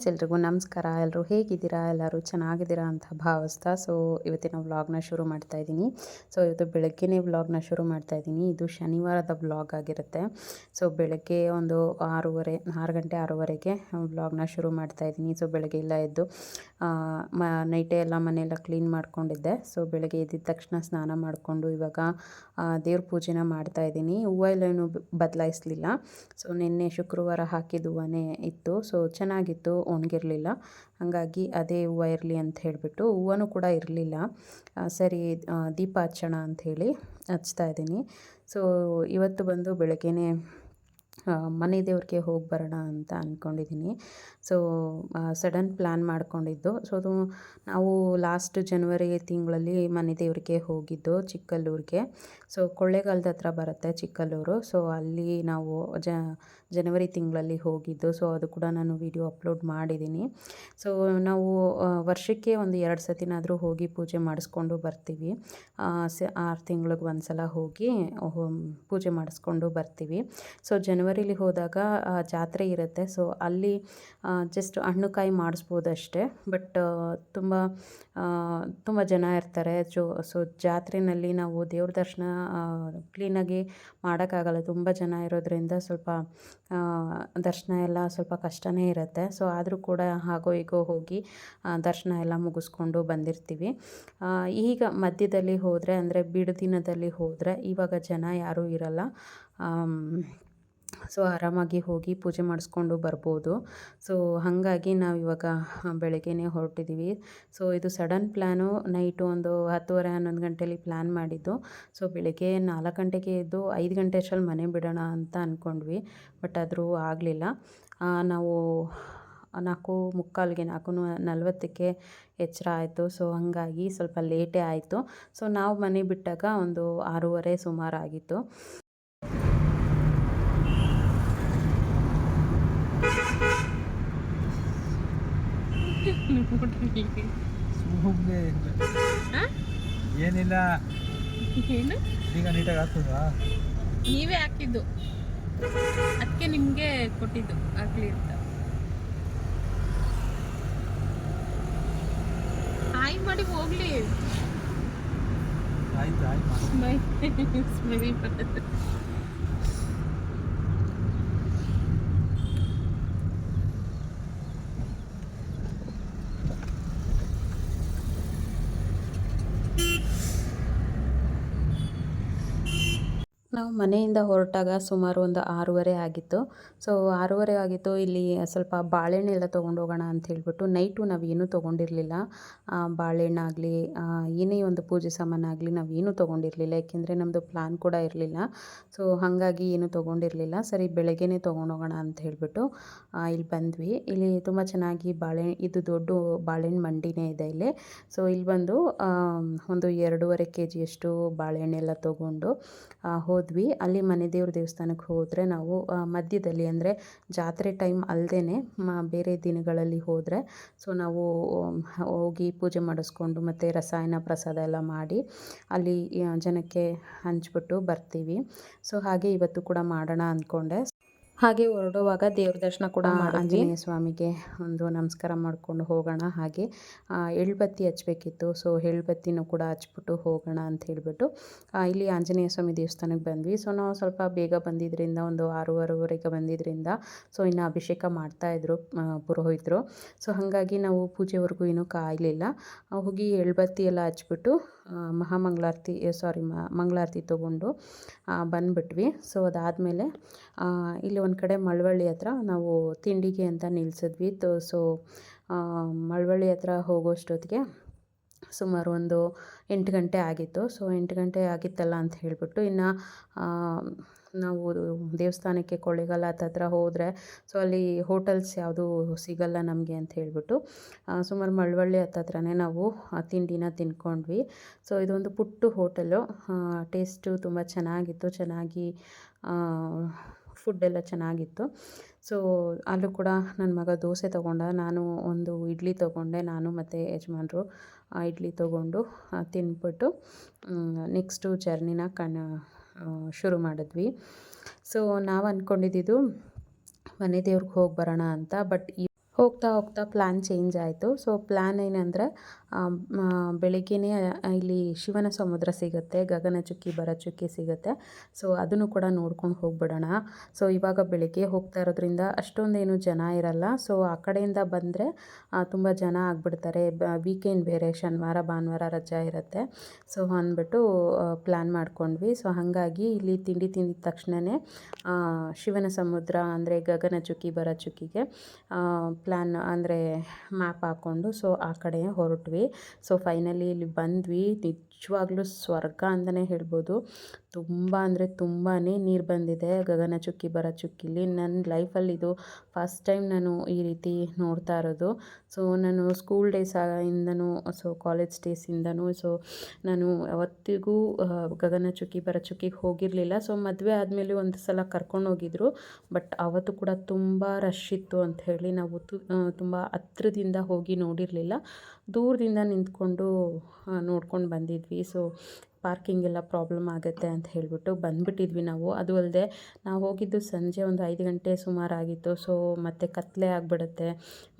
Friends, ಎಲ್ರಿಗೂ ನಮಸ್ಕಾರ. ಎಲ್ಲರೂ ಹೇಗಿದ್ದೀರಾ? ಎಲ್ಲರೂ ಚೆನ್ನಾಗಿದ್ದೀರಾ ಅಂತ ಭಾವಿಸ್ತಾ ಸೊ, ಇವತ್ತಿನ ವ್ಲಾಗ್ನ ಶುರು ಮಾಡ್ತಾ ಇದ್ದೀನಿ. ಸೊ, ಇವತ್ತು ಬೆಳಗ್ಗೆನೇ ವ್ಲಾಗ್ನ ಶುರು ಮಾಡ್ತಾ ಇದ್ದೀನಿ. ಇದು ಶನಿವಾರದ ವ್ಲಾಗ್ ಆಗಿರುತ್ತೆ. ಸೊ, ಬೆಳಗ್ಗೆ ಒಂದು ಆರೂವರೆ, ಆರು ಗಂಟೆ ಆರೂವರೆಗೆ ವ್ಲಾಗ್ನ ಶುರು ಮಾಡ್ತಾ ಇದ್ದೀನಿ. ಸೊ, ಬೆಳಗ್ಗೆ ಎಲ್ಲ ಎದ್ದು ಮ, ನೈಟೇ ಎಲ್ಲ ಮನೆಯೆಲ್ಲ ಕ್ಲೀನ್ ಮಾಡ್ಕೊಂಡಿದ್ದೆ. ಸೊ, ಬೆಳಗ್ಗೆ ಎದ್ದಿದ ತಕ್ಷಣ ಸ್ನಾನ ಮಾಡಿಕೊಂಡು ಇವಾಗ ದೇವ್ರ ಪೂಜೆನ ಮಾಡ್ತಾ ಇದ್ದೀನಿ. ಹೂವು ಎಲ್ಲೇನು ಬದಲಾಯಿಸಲಿಲ್ಲ. ಸೊ, ನಿನ್ನೆ ಶುಕ್ರವಾರ ಹಾಕಿದ ಹೂವನೇ ಇತ್ತು. ಸೊ, ಚೆನ್ನಾಗಿತ್ತು. ಒಣಗಿರಲಿಲ್ಲ. ಹಾಗಾಗಿ ಅದೇ ಹೂವು ಇರಲಿ ಅಂತ ಹೇಳಿಬಿಟ್ಟು ಹೂವನೂ ಕೂಡ ಇರಲಿಲ್ಲ. ಸರಿ ದೀಪ ಹಚ್ಚೋಣ ಅಂಥೇಳಿ ಹಚ್ತಾ ಇದ್ದೀನಿ. ಸೊ ಇವತ್ತು ಬಂದು ಬೆಳಗ್ಗೆನೇ ಮನೆ ದೇವ್ರಿಗೆ ಹೋಗಿ ಬರೋಣ ಅಂತ ಅಂದ್ಕೊಂಡಿದ್ದೀನಿ ಸೊ ಸಡನ್ ಪ್ಲ್ಯಾನ್ ಮಾಡ್ಕೊಂಡಿದ್ದು. ಸೊ ಅದು ನಾವು ಲಾಸ್ಟ್ ಜನವರಿ ತಿಂಗಳಲ್ಲಿ ಮನೆ ದೇವ್ರಿಗೆ ಹೋಗಿದ್ದು ಚಿಕ್ಕಲ್ಲೂರಿಗೆ. ಸೊ ಕೊಳ್ಳೇಗಾಲದ ಹತ್ರ ಬರುತ್ತೆ ಚಿಕ್ಕಲ್ಲೂರು. ಸೊ ಅಲ್ಲಿ ನಾವು ಜ ಜನವರಿ ತಿಂಗಳಲ್ಲಿ ಹೋಗಿದ್ದು ಸೊ ಅದು ಕೂಡ ನಾನು ವಿಡಿಯೋ ಅಪ್ಲೋಡ್ ಮಾಡಿದ್ದೀನಿ. ಸೊ ನಾವು ವರ್ಷಕ್ಕೆ ಒಂದು ಎರಡು ಸತಿನಾದರೂ ಹೋಗಿ ಪೂಜೆ ಮಾಡಿಸ್ಕೊಂಡು ಬರ್ತೀವಿ. ಆರು ತಿಂಗಳಿಗೆ ಒಂದು ಸಲ ಹೋಗಿ ಪೂಜೆ ಮಾಡಿಸ್ಕೊಂಡು ಬರ್ತೀವಿ. ಸೊ ಜನವರಿಲಿ ಹೋದಾಗ ಜಾತ್ರೆ ಇರುತ್ತೆ. ಸೊ ಅಲ್ಲಿ ಜಸ್ಟ್ ಹಣ್ಣುಕಾಯಿ ಮಾಡಿಸ್ಬೋದಷ್ಟೇ ಬಟ್ ತುಂಬ ತುಂಬ ಜನ ಇರ್ತಾರೆ. ಜೋ ಸೊ ಜಾತ್ರೆಯಲ್ಲಿ ನಾವು ದೇವ್ರ ದರ್ಶನ ಕ್ಲೀನಾಗಿ ಮಾಡೋಕ್ಕಾಗಲ್ಲ. ತುಂಬ ಜನ ಇರೋದ್ರಿಂದ ಸ್ವಲ್ಪ ದರ್ಶನ ಎಲ್ಲ ಸ್ವಲ್ಪ ಕಷ್ಟನೇ ಇರುತ್ತೆ. ಸೊ ಆದರೂ ಕೂಡ ಹಾಗೋ ಹೀಗೋ ಹೋಗಿ ದರ್ಶನ ಎಲ್ಲ ಮುಗಿಸ್ಕೊಂಡು ಬಂದಿರ್ತೀವಿ. ಈಗ ಮಧ್ಯದಲ್ಲಿ ಹೋದರೆ ಅಂದರೆ ಬಿಡುದಿನದಲ್ಲಿ ಹೋದರೆ ಇವಾಗ ಜನ ಯಾರೂ ಇರಲ್ಲ. ಸೊ ಆರಾಮಾಗಿ ಹೋಗಿ ಪೂಜೆ ಮಾಡಿಸ್ಕೊಂಡು ಬರ್ಬೋದು. ಸೊ ಹಾಗಾಗಿ ನಾವು ಇವಾಗ ಬೆಳಗ್ಗೆನೇ ಹೊರಟಿದ್ದೀವಿ ಸೊ ಇದು ಸಡನ್ ಪ್ಲ್ಯಾನು ನೈಟು ಒಂದು ಹತ್ತುವರೆ, ಹನ್ನೊಂದು ಗಂಟೆಲಿ ಪ್ಲ್ಯಾನ್ ಮಾಡಿದ್ದು. ಸೊ ಬೆಳಗ್ಗೆ ನಾಲ್ಕು ಗಂಟೆಗೆ ಎದ್ದು ಐದು ಗಂಟೆ ಅಷ್ಟರಲ್ಲಿ ಮನೆ ಬಿಡೋಣ ಅಂತ ಅಂದ್ಕೊಂಡ್ವಿ ಬಟ್ ಆದರೂ ಆಗಲಿಲ್ಲ. ನಾವು ನಾಲ್ಕು ಮುಕ್ಕಾಲಿಗೆ, ನಾಲ್ಕು ನಲ್ವತ್ತಕ್ಕೆ ಎಚ್ಚರ ಆಯಿತು. ಸೊ ಹಾಗಾಗಿ ಸ್ವಲ್ಪ ಲೇಟೇ ಆಯಿತು. ಸೊ ನಾವು ಮನೆ ಬಿಟ್ಟಾಗ ಒಂದು ಆರೂವರೆ ಸುಮಾರು ಆಗಿತ್ತು ಸುಮ್ಮನೆ ಏನಿಲ್ಲ. ಏನು? ಈಗ ನೀಟಾಗಿ ಹಾಕ್ತದಾ ನೀವೇ ಹಾಕಿದ್ದು. ಅದಕ್ಕೆ ನಿಮಗೆ ಕೊಟ್ಟಿದ್ದು ಹಾಕ್ಲಿ ಅಂತ. ಹಾಯ್ ಮಾಡಿ ಹೋಗ್ಲಿ. ಆಯ್ತು ಆಯ್ತು. ಸ್ಮೈ ಬರುತ್ತೆ ಮನೆಯಿಂದ ಹೊರಟಾಗ ಸುಮಾರು ಒಂದು ಆರೂವರೆ ಆಗಿತ್ತು. ಸೊ, ಆರೂವರೆ ಆಗಿತ್ತು. ಇಲ್ಲಿ ಸ್ವಲ್ಪ ಬಾಳೆಹಣ್ಣು ಎಲ್ಲ ತೊಗೊಂಡು ಹೋಗೋಣ ಅಂತ ಹೇಳಿಬಿಟ್ಟು ನೈಟು ನಾವೇನೂ ತೊಗೊಂಡಿರಲಿಲ್ಲ. ಬಾಳೆಹಣ್ಣಾಗಲಿ ಏನೇ ಒಂದು ಪೂಜೆ ಸಾಮಾನಾಗಲಿ ನಾವೇನೂ ತೊಗೊಂಡಿರಲಿಲ್ಲ. ಯಾಕೆಂದರೆ ನಮ್ಮದು ಪ್ಲ್ಯಾನ್ ಕೂಡ ಇರಲಿಲ್ಲ. ಸೊ, ಹಾಗಾಗಿ ಏನೂ ತೊಗೊಂಡಿರಲಿಲ್ಲ. ಸರಿ, ಬೆಳಗ್ಗೆನೇ ತೊಗೊಂಡೋಗೋಣ ಅಂತ ಹೇಳಿಬಿಟ್ಟು ಇಲ್ಲಿ ಬಂದ್ವಿ. ಇಲ್ಲಿ ತುಂಬ ಚೆನ್ನಾಗಿ ಬಾಳೆ ಇದು ದೊಡ್ಡ ಬಾಳೆಹಣ್ಣು ಮಂಡಿನೇ ಇದೆ ಇಲ್ಲಿ. ಸೊ, ಇಲ್ಲಿ ಬಂದು ಒಂದು ಎರಡೂವರೆ ಕೆ ಜಿಯಷ್ಟು ಬಾಳೆಹಣ್ಣೆಲ್ಲ ತೊಗೊಂಡು ಹೋದ್ವಿ. ಅಲ್ಲಿ ಮನೆ ದೇವ್ರ ದೇವಸ್ಥಾನಕ್ಕೆ ಹೋದರೆ ನಾವು ಮಧ್ಯದಲ್ಲಿ ಅಂದರೆ ಜಾತ್ರೆ ಟೈಮ್ ಅಲ್ಲದೇ ಬೇರೆ ದಿನಗಳಲ್ಲಿ ಹೋದರೆ. ಸೊ ನಾವು ಹೋಗಿ ಪೂಜೆ ಮಾಡಿಸ್ಕೊಂಡು ಮತ್ತು ರಸಾಯನ ಪ್ರಸಾದ ಎಲ್ಲ ಮಾಡಿ ಅಲ್ಲಿ ಜನಕ್ಕೆ ಹಂಚಿಬಿಟ್ಟು ಬರ್ತೀವಿ. ಸೊ ಹಾಗೆ ಇವತ್ತು ಕೂಡ ಮಾಡೋಣ ಅಂದ್ಕೊಂಡೆ ಹಾಗೆ ಹೊರಡುವಾಗ ದೇವ್ರ ದರ್ಶನ ಕೂಡ ಆಂಜನೇಯ ಸ್ವಾಮಿಗೆ ಒಂದು ನಮಸ್ಕಾರ ಮಾಡ್ಕೊಂಡು ಹೋಗೋಣ ಹಾಗೆ. ಎಳ್ಬತ್ತಿ ಹಚ್ಬೇಕಿತ್ತು ಸೊ ಎಳ್ಬತ್ತಿನೂ ಕೂಡ ಹಚ್ಬಿಟ್ಟು ಹೋಗೋಣ ಅಂತ ಹೇಳಿಬಿಟ್ಟು ಇಲ್ಲಿ ಆಂಜನೇಯ ಸ್ವಾಮಿ ದೇವಸ್ಥಾನಕ್ಕೆ ಬಂದ್ವಿ. ಸೊ ನಾವು ಸ್ವಲ್ಪ ಬೇಗ ಬಂದಿದ್ದರಿಂದ ಒಂದು ಆರೂವರೆವರೆಗೆ ಬಂದಿದ್ದರಿಂದ ಸೊ ಇನ್ನು ಅಭಿಷೇಕ ಮಾಡ್ತಾಯಿದ್ರು ಪುರೋಹಿತರು. ಸೊ ಹಾಗಾಗಿ ನಾವು ಪೂಜೆವರೆಗೂ ಏನೂ ಕಾಯಲಿಲ್ಲ. ಹೋಗಿ ಎಳ್ಬತ್ತಿ ಎಲ್ಲ ಹಚ್ಬಿಟ್ಟು ಮಹಾಮಂಗಳಾರತಿ ಸಾರಿ ಮಂಗಳಾರತಿ ತೊಗೊಂಡು ಬಂದುಬಿಟ್ವಿ. ಸೊ ಅದಾದಮೇಲೆ ಇಲ್ಲಿ ಒಂದು ಕಡೆ ಮಳವಳ್ಳಿ ಹತ್ರ ನಾವು ತಿಂಡಿಗೆ ಅಂತ ನಿಲ್ಲಿಸಿದ್ವಿ ತೊ ಸೊ ಮಳವಳ್ಳಿ ಹತ್ರ ಹೋಗೋಷ್ಟೊತ್ತಿಗೆ ಸುಮಾರು ಒಂದು ಎಂಟು ಗಂಟೆ ಆಗಿತ್ತು. ಸೊ ಎಂಟು ಗಂಟೆ ಆಗಿತ್ತಲ್ಲ ಅಂತ ಹೇಳಿಬಿಟ್ಟು ಇನ್ನು ನಾವು ದೇವಸ್ಥಾನಕ್ಕೆ ಕೊಳ್ಳೇಗಾಲ ಹತ್ತತ್ರ ಹೋದರೆ ಸೊ ಅಲ್ಲಿ ಹೋಟೆಲ್ಸ್ ಯಾವುದೂ ಸಿಗಲ್ಲ ನಮಗೆ ಅಂತ ಹೇಳಿಬಿಟ್ಟು ಸುಮಾರು ಮಳವಳ್ಳಿ ಹತ್ತತ್ರನೇ ನಾವು, ಆ, ತಿಂಡಿನ ತಿನ್ಕೊಂಡ್ವಿ. ಸೊ ಇದೊಂದು ಪುಟ್ಟು ಹೋಟೆಲು ಟೇಸ್ಟು ತುಂಬ ಚೆನ್ನಾಗಿತ್ತು, ಚೆನ್ನಾಗಿ ಫುಡ್ಡೆಲ್ಲ ಚೆನ್ನಾಗಿತ್ತು. ಸೊ ಅಲ್ಲೂ ಕೂಡ ನನ್ನ ಮಗ ದೋಸೆ ತೊಗೊಂಡ, ನಾನು ಒಂದು ಇಡ್ಲಿ ತೊಗೊಂಡೆ, ನಾನು ಮತ್ತು ಯಜಮಾನರು ಇಡ್ಲಿ ತೊಗೊಂಡು ತಿನ್ಬಿಟ್ಟು ನೆಕ್ಸ್ಟು ಜರ್ನಿನ ಕಣ ಶುರು ಮಾಡಿದ್ವಿ. ಸೊ ನಾವು ಅಂದ್ಕೊಂಡಿದ್ದು ಮನೆ ದೇವ್ರಿಗೆ ಹೋಗಿ ಬರೋಣ ಅಂತ ಬಟ್ ಹೋಗ್ತಾ ಹೋಗ್ತಾ ಪ್ಲ್ಯಾನ್ ಚೇಂಜ್ ಆಯಿತು. ಸೊ ಪ್ಲ್ಯಾನ್ ಏನಂದರೆ ಬೆಳಿಗ್ಗೆನೇ ಇಲ್ಲಿ ಶಿವನ ಸಮುದ್ರ ಸಿಗುತ್ತೆ ಗಗನಚುಕ್ಕಿ ಭರಚುಕ್ಕಿ ಸಿಗುತ್ತೆ. ಸೊ ಅದನ್ನು ಕೂಡ ನೋಡ್ಕೊಂಡು ಹೋಗ್ಬಿಡೋಣ. ಸೊ ಇವಾಗ ಬೆಳಗ್ಗೆ ಹೋಗ್ತಾ ಇರೋದ್ರಿಂದ ಅಷ್ಟೊಂದೇನು ಜನ ಇರಲ್ಲ. ಸೊ ಆ ಕಡೆಯಿಂದ ಬಂದರೆ ತುಂಬ ಜನ ಆಗಿಬಿಡ್ತಾರೆ. ವೀಕೆಂಡ್ ಬೇರೆ, ಶನಿವಾರ, ಭಾನುವಾರ ರಜಾ ಇರುತ್ತೆ. ಸೊ ಅಂದ್ಬಿಟ್ಟು ಪ್ಲ್ಯಾನ್ ಮಾಡ್ಕೊಂಡ್ವಿ. ಸೊ ಹಾಗಾಗಿ ಇಲ್ಲಿ ತಿಂಡಿ ತಿಂದಿದ ತಕ್ಷಣವೇ ಶಿವನ ಸಮುದ್ರ ಅಂದರೆ ಗಗನಚುಕ್ಕಿ ಭರಚುಕ್ಕಿಗೆ ಪ್ಲ್ಯಾನ್ ಅಂದರೆ ಮ್ಯಾಪ್ ಹಾಕ್ಕೊಂಡು ಸೊ ಆ ಕಡೆ ಹೊರಟ್ವಿ. ಸೊ ಫೈನಲಿ ಇಲ್ಲಿ ಬಂದ್ವಿ ನಿಜವಾಗ್ಲೂ ಸ್ವರ್ಗ ಅಂತಲೇ ಹೇಳ್ಬೋದು. ತುಂಬ ಅಂದರೆ ತುಂಬಾ ನೀರು ಬಂದಿದೆ. ಗಗನಚುಕ್ಕಿ ಭರಚುಕ್ಕಿಲಿ ನನ್ನ ಲೈಫಲ್ಲಿ ಇದು ಫಸ್ಟ್ ಟೈಮ್ ನಾನು ಈ ರೀತಿ ನೋಡ್ತಾ ಇರೋದು. ಸೊ ನಾನು ಸ್ಕೂಲ್ ಡೇಸ್ ಇಂದನೂ ಸೊ ಕಾಲೇಜ್ ಡೇಸಿಂದನೂ ಸೊ ನಾನು ಯಾವತ್ತಿಗೂ ಗಗನಚುಕ್ಕಿ ಭರಚುಕ್ಕಿಗೆ ಹೋಗಿರಲಿಲ್ಲ. ಸೊ ಮದುವೆ ಆದಮೇಲೆ ಒಂದು ಸಲ ಕರ್ಕೊಂಡು ಹೋಗಿದ್ರು. ಬಟ್ ಅವತ್ತು ಕೂಡ ತುಂಬ ರಶ್ ಇತ್ತು ಅಂತ ಹೇಳಿ ನಾವು ತುಂಬ ಹತ್ರದಿಂದ ಹೋಗಿ ನೋಡಿರಲಿಲ್ಲ. ದೂರದಿಂದ ನಿಂತ್ಕೊಂಡು ನೋಡ್ಕೊಂಡು ಬಂದಿದ್ವಿ. ಸೊ ಪಾರ್ಕಿಂಗ್ ಎಲ್ಲ ಪ್ರಾಬ್ಲಮ್ ಆಗುತ್ತೆ ಅಂತ ಹೇಳಿಬಿಟ್ಟು ಬಂದುಬಿಟ್ಟಿದ್ವಿ ನಾವು. ಅದು ಅಲ್ಲದೆ ನಾವು ಹೋಗಿದ್ದು ಸಂಜೆ ಒಂದು ಐದು ಗಂಟೆ ಸುಮಾರಾಗಿತ್ತು ಸೊ ಮತ್ತೆ ಕತ್ತಲೆ ಆಗಿಬಿಡುತ್ತೆ.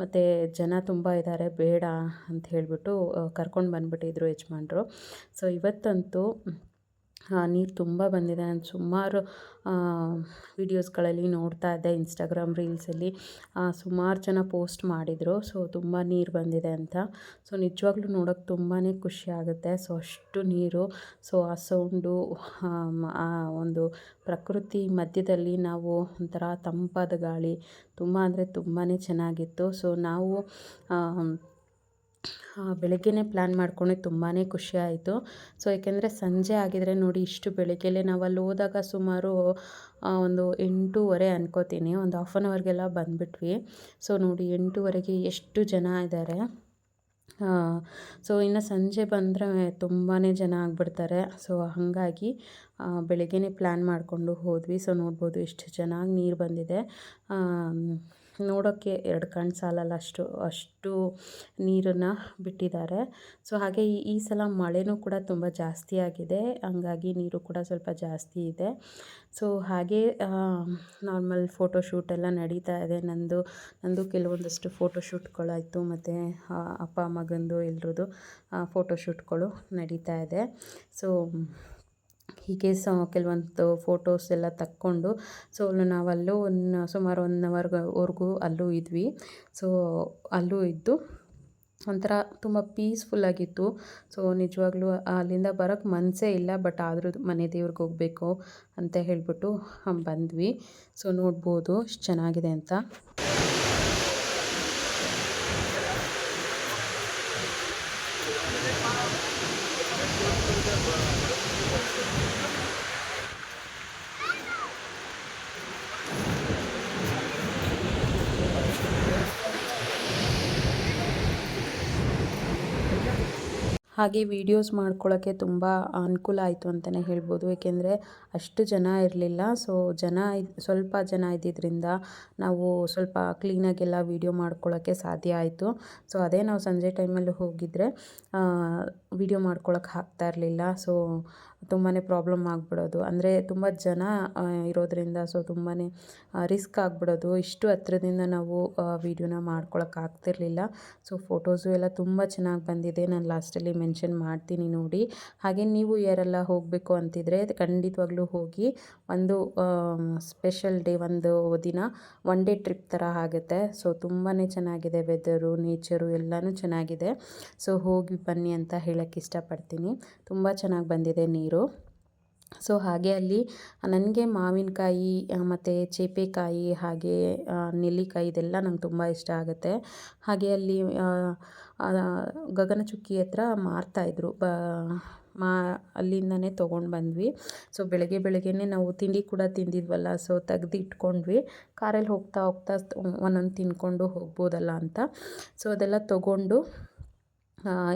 ಮತ್ತು ಜನ ತುಂಬ ಇದ್ದಾರೆ ಬೇಡ ಅಂತ ಹೇಳಿಬಿಟ್ಟು ಕರ್ಕೊಂಡು ಬಂದುಬಿಟ್ಟಿದ್ರು ಯಜಮಾನ್ರು. ಸೊ ಇವತ್ತಂತೂ ನೀರು ತುಂಬ ಬಂದಿದೆ. ನಾನು ಸುಮಾರು ವೀಡಿಯೋಸ್ಗಳಲ್ಲಿ ನೋಡ್ತಾ ಇದ್ದೆ ಇನ್ಸ್ಟಾಗ್ರಾಮ್ ರೀಲ್ಸಲ್ಲಿ ಸುಮಾರು ಜನ ಪೋಸ್ಟ್ ಮಾಡಿದರು. ಸೊ ತುಂಬ ನೀರು ಬಂದಿದೆ ಅಂತ. ಸೊ ನಿಜವಾಗ್ಲೂ ನೋಡೋಕ್ಕೆ ತುಂಬಾ ಖುಷಿ ಆಗುತ್ತೆ. ಸೊ ಅಷ್ಟು ನೀರು. ಸೊ ಆ ಸೌಂಡು ಒಂದು ಪ್ರಕೃತಿ ಮಧ್ಯದಲ್ಲಿ ನಾವು ಒಂಥರ ತಂಪಾದ ಗಾಳಿ. ತುಂಬ ಅಂದರೆ ತುಂಬಾ ಚೆನ್ನಾಗಿತ್ತು. ಸೊ ನಾವು ಬೆಳಗ್ಗೆನೇ ಪ್ಲ್ಯಾನ್ ಮಾಡ್ಕೊಂಡೆ ತುಂಬಾ ಖುಷಿ ಆಯಿತು. ಸೊ ಏಕೆಂದರೆ ಸಂಜೆ ಆಗಿದ್ರೆ ನೋಡಿ ಇಷ್ಟು ಬೆಳಗ್ಗೆಲೇ ನಾವು ಅಲ್ಲಿ ಹೋದಾಗ ಸುಮಾರು ಒಂದು ಎಂಟೂವರೆ ಅನ್ಕೋತೀನಿ. ಒಂದು ಹಾಫ್ ಆನ್ ಅವರ್ಗೆಲ್ಲ ಬಂದುಬಿಟ್ವಿ. ಸೊ ನೋಡಿ ಎಂಟೂವರೆಗೆ ಎಷ್ಟು ಜನ ಇದ್ದಾರೆ. ಸೊ ಇನ್ನು ಸಂಜೆ ಬಂದರೆ ತುಂಬಾ ಜನ ಆಗಿಬಿಡ್ತಾರೆ. ಸೊ ಹಾಗಾಗಿ ಬೆಳಗ್ಗೆನೇ ಪ್ಲ್ಯಾನ್ ಮಾಡಿಕೊಂಡು ಹೋದ್ವಿ. ಸೊ ನೋಡ್ಬೋದು ಎಷ್ಟು ಚೆನ್ನಾಗಿ ನೀರು ಬಂದಿದೆ. ನೋಡೋಕ್ಕೆ ಎರಡು ಕಣ್ಣು ಸಾಲಲ್ಲ, ಅಷ್ಟು ಅಷ್ಟು ನೀರನ್ನು ಬಿಟ್ಟಿದ್ದಾರೆ. ಸೊ, ಹಾಗೆ ಈ ಈ ಸಲ ಮಳೆನೂ ಕೂಡ ತುಂಬ ಜಾಸ್ತಿ ಆಗಿದೆ. ಹಂಗಾಗಿ ನೀರು ಕೂಡ ಸ್ವಲ್ಪ ಜಾಸ್ತಿ ಇದೆ. ಸೊ, ಹಾಗೆ ನಾರ್ಮಲ್ ಫೋಟೋಶೂಟ್ ಎಲ್ಲ ನಡೀತಾ ಇದೆ. ನಂದು ನಂದು ಕೆಲವೊಂದಷ್ಟು ಫೋಟೋಶೂಟ್ಗಳಾಯಿತು ಮತ್ತು ಅಪ್ಪ, ಮಗಂದು ಎಲ್ರದ್ದು ಫೋಟೋಶೂಟ್ಗಳು ನಡೀತಾ ಇದೆ. ಸೊ ಹೀಗೆ ಸ ಕೆಲವೊಂದು ಫೋಟೋಸ್ ಎಲ್ಲ ತಕ್ಕೊಂಡು ಸೊ ನಾವಲ್ಲೂ ಒಂದು, ಸುಮಾರು ಒನ್ ಅವರ್ವರೆಗೂ ಅಲ್ಲೂ ಇದ್ವಿ. ಸೊ ಅಲ್ಲೂ ಇದ್ದು ಒಂಥರ ತುಂಬ ಪೀಸ್ಫುಲ್ಲಾಗಿತ್ತು ಸೊ ನಿಜವಾಗ್ಲೂ ಅಲ್ಲಿಂದ ಬರೋಕ್ಕೆ ಮನಸ್ಸೇ ಇಲ್ಲ ಬಟ್ ಆದರೂ ಮನೆ ದೇವ್ರಿಗೆ ಹೋಗಬೇಕು ಅಂತ ಹೇಳಿಬಿಟ್ಟು ಬಂದ್ವಿ. ಸೊ ನೋಡ್ಬೋದು ಚೆನ್ನಾಗಿದೆ ಅಂತ. ಹಾಗೆ ವೀಡಿಯೋಸ್ ಮಾಡ್ಕೊಳ್ಳೋಕ್ಕೆ ತುಂಬ ಅನುಕೂಲ ಆಯಿತು ಅಂತಲೇ ಹೇಳ್ಬೋದು. ಏಕೆಂದರೆ ಅಷ್ಟು ಜನ ಇರಲಿಲ್ಲ. ಸೊ ಜನ ಸ್ವಲ್ಪ ಜನ ಇದ್ದಿದ್ದರಿಂದ ನಾವು ಸ್ವಲ್ಪ ಕ್ಲೀನಾಗೆಲ್ಲ ವೀಡಿಯೋ ಮಾಡ್ಕೊಳ್ಳೋಕ್ಕೆ ಸಾಧ್ಯ ಆಯಿತು. ಸೊ ಅದೇ ನಾವು ಸಂಜೆ ಟೈಮಲ್ಲಿ ಹೋಗಿದ್ದರೆ ವೀಡಿಯೋ ಮಾಡ್ಕೊಳ್ಳೋಕೆ ಆಗ್ತಾ ಇರಲಿಲ್ಲ. ಸೊ ತುಂಬಾ ಪ್ರಾಬ್ಲಮ್ ಆಗಿಬಿಡೋದು. ಅಂದರೆ ತುಂಬ ಜನ ಇರೋದರಿಂದ ಸೊ ತುಂಬಾ ರಿಸ್ಕ್ ಆಗಿಬಿಡೋದು. ಇಷ್ಟು ಹತ್ರದಿಂದ ನಾವು ವೀಡಿಯೋನ ಮಾಡ್ಕೊಳಕ್ಕಾಗ್ತಿರ್ಲಿಲ್ಲ ಸೊ ಫೋಟೋಸು ಎಲ್ಲ ತುಂಬ ಚೆನ್ನಾಗಿ ಬಂದಿದೆ. ನಾನು ಲಾಸ್ಟಲ್ಲಿ ಮೆನ್ಷನ್ ಮಾಡ್ತೀನಿ ನೋಡಿ. ಹಾಗೆ ನೀವು ಯಾರೆಲ್ಲ ಹೋಗಬೇಕು ಅಂತಿದ್ರೆ ಖಂಡಿತವಾಗ್ಲೂ ಹೋಗಿ ಒಂದು ಸ್ಪೆಷಲ್ ಡೇ ಒಂದು ದಿನ ಒನ್ ಡೇ ಟ್ರಿಪ್ ಥರ ಆಗುತ್ತೆ. ಸೊ ತುಂಬಾ ಚೆನ್ನಾಗಿದೆ ವೆದರು ನೇಚರು ಎಲ್ಲನೂ ಚೆನ್ನಾಗಿದೆ. ಸೊ ಹೋಗಿ ಬನ್ನಿ ಅಂತ ಹೇಳೋಕ್ಕೆ ಇಷ್ಟಪಡ್ತೀನಿ. ತುಂಬ ಚೆನ್ನಾಗಿ ಬಂದಿದೆ ನೀರು. ಸೊ ಹಾಗೆ ಅಲ್ಲಿ ನನಗೆ ಮಾವಿನಕಾಯಿ ಮತ್ತು ಚೇಪೆಕಾಯಿ, ಹಾಗೆ ನೆಲ್ಲಿಕಾಯಿ ಇದೆಲ್ಲ ನಂಗೆ ತುಂಬ ಇಷ್ಟ ಆಗುತ್ತೆ. ಹಾಗೆ ಅಲ್ಲಿ ಗಗನಚುಕ್ಕಿ ಹತ್ರ ಮಾರ್ತಾಯಿದ್ರು ಬ, ಮಾ, ಅಲ್ಲಿಂದನೇ ತೊಗೊಂಡು ಬಂದ್ವಿ. ಸೊ ಬೆಳಗ್ಗೆ ಬೆಳಗ್ಗೆನೇ ನಾವು ತಿಂಡಿ ಕೂಡ ತಿಂದಿದ್ವಲ್ಲ, ಸೊ ತೆಗ್ದು ಇಟ್ಕೊಂಡ್ವಿ. ಕಾರಲ್ಲಿ ಹೋಗ್ತಾ ಹೋಗ್ತಾ ಒಂದೊಂದು ತಿನ್ಕೊಂಡು ಹೋಗ್ಬೋದಲ್ಲ ಅಂತ. ಸೊ ಅದೆಲ್ಲ ತೊಗೊಂಡು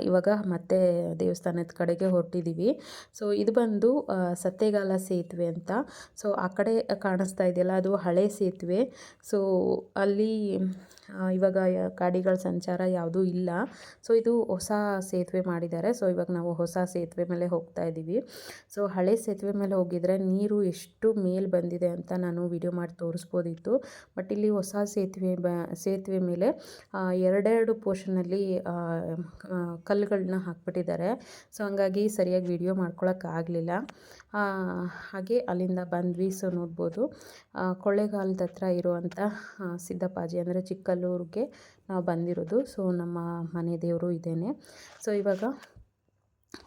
ಇವಾಗ ಮತ್ತೆ ದೇವಸ್ಥಾನದ ಕಡೆಗೆ ಹೊರಟಿದ್ದೀವಿ ಸೊ ಇದು ಬಂದು ಸತ್ತೇಗಾಲ ಸೇತುವೆ ಅಂತ. ಸೊ ಆ ಕಡೆ ಕಾಣಿಸ್ತಾ ಇದೆಯಲ್ಲ, ಅದು ಹಳೆ ಸೇತುವೆ. ಸೊ ಅಲ್ಲಿ ಇವಾಗ ಗಾಡಿಗಳ ಸಂಚಾರ ಯಾವುದೂ ಇಲ್ಲ. ಸೊ ಇದು ಹೊಸ ಸೇತುವೆ ಮಾಡಿದ್ದಾರೆ. ಸೊ ಇವಾಗ ನಾವು ಹೊಸ ಸೇತುವೆ ಮೇಲೆ ಹೋಗ್ತಾ ಇದ್ದೀವಿ. ಸೊ ಹಳೆ ಸೇತುವೆ ಮೇಲೆ ಹೋಗಿದ್ರೆ ನೀರು ಎಷ್ಟು ಮೇಲೆ ಬಂದಿದೆ ಅಂತ ನಾನು ವಿಡಿಯೋ ಮಾಡಿ ತೋರಿಸ್ಬೋದಿತ್ತು. ಬಟ್ ಇಲ್ಲಿ ಹೊಸ ಸೇತುವೆ ಸೇತುವೆ ಮೇಲೆ ಎರಡೆರಡು ಪೋರ್ಷನಲ್ಲಿ ಕಲ್ಲುಗಳನ್ನ ಹಾಕ್ಬಿಟ್ಟಿದ್ದಾರೆ. ಸೊ ಹಂಗಾಗಿ ಸರಿಯಾಗಿ ವಿಡಿಯೋ ಮಾಡ್ಕೊಳಕ್ಕಾಗಲಿಲ್ಲ ಹಾಗೆ ಅಲ್ಲಿಂದ ಬಂದ್ವಿ. ಸೊ ನೋಡ್ಬೋದು. ಕೊಳ್ಳೆಗಾಲದ ಹತ್ರ ಇರುವಂಥ ಸಿದ್ದಪ್ಪಾಜಿ ಅಂದರೆ ಚಿಕ್ಕಲ್ಲೂರಿಗೆ ನಾವು ಬಂದಿರೋದು. ಸೊ ನಮ್ಮ ಮನೆ ದೇವರು ಇದೇನೆ ಸೊ ಇವಾಗ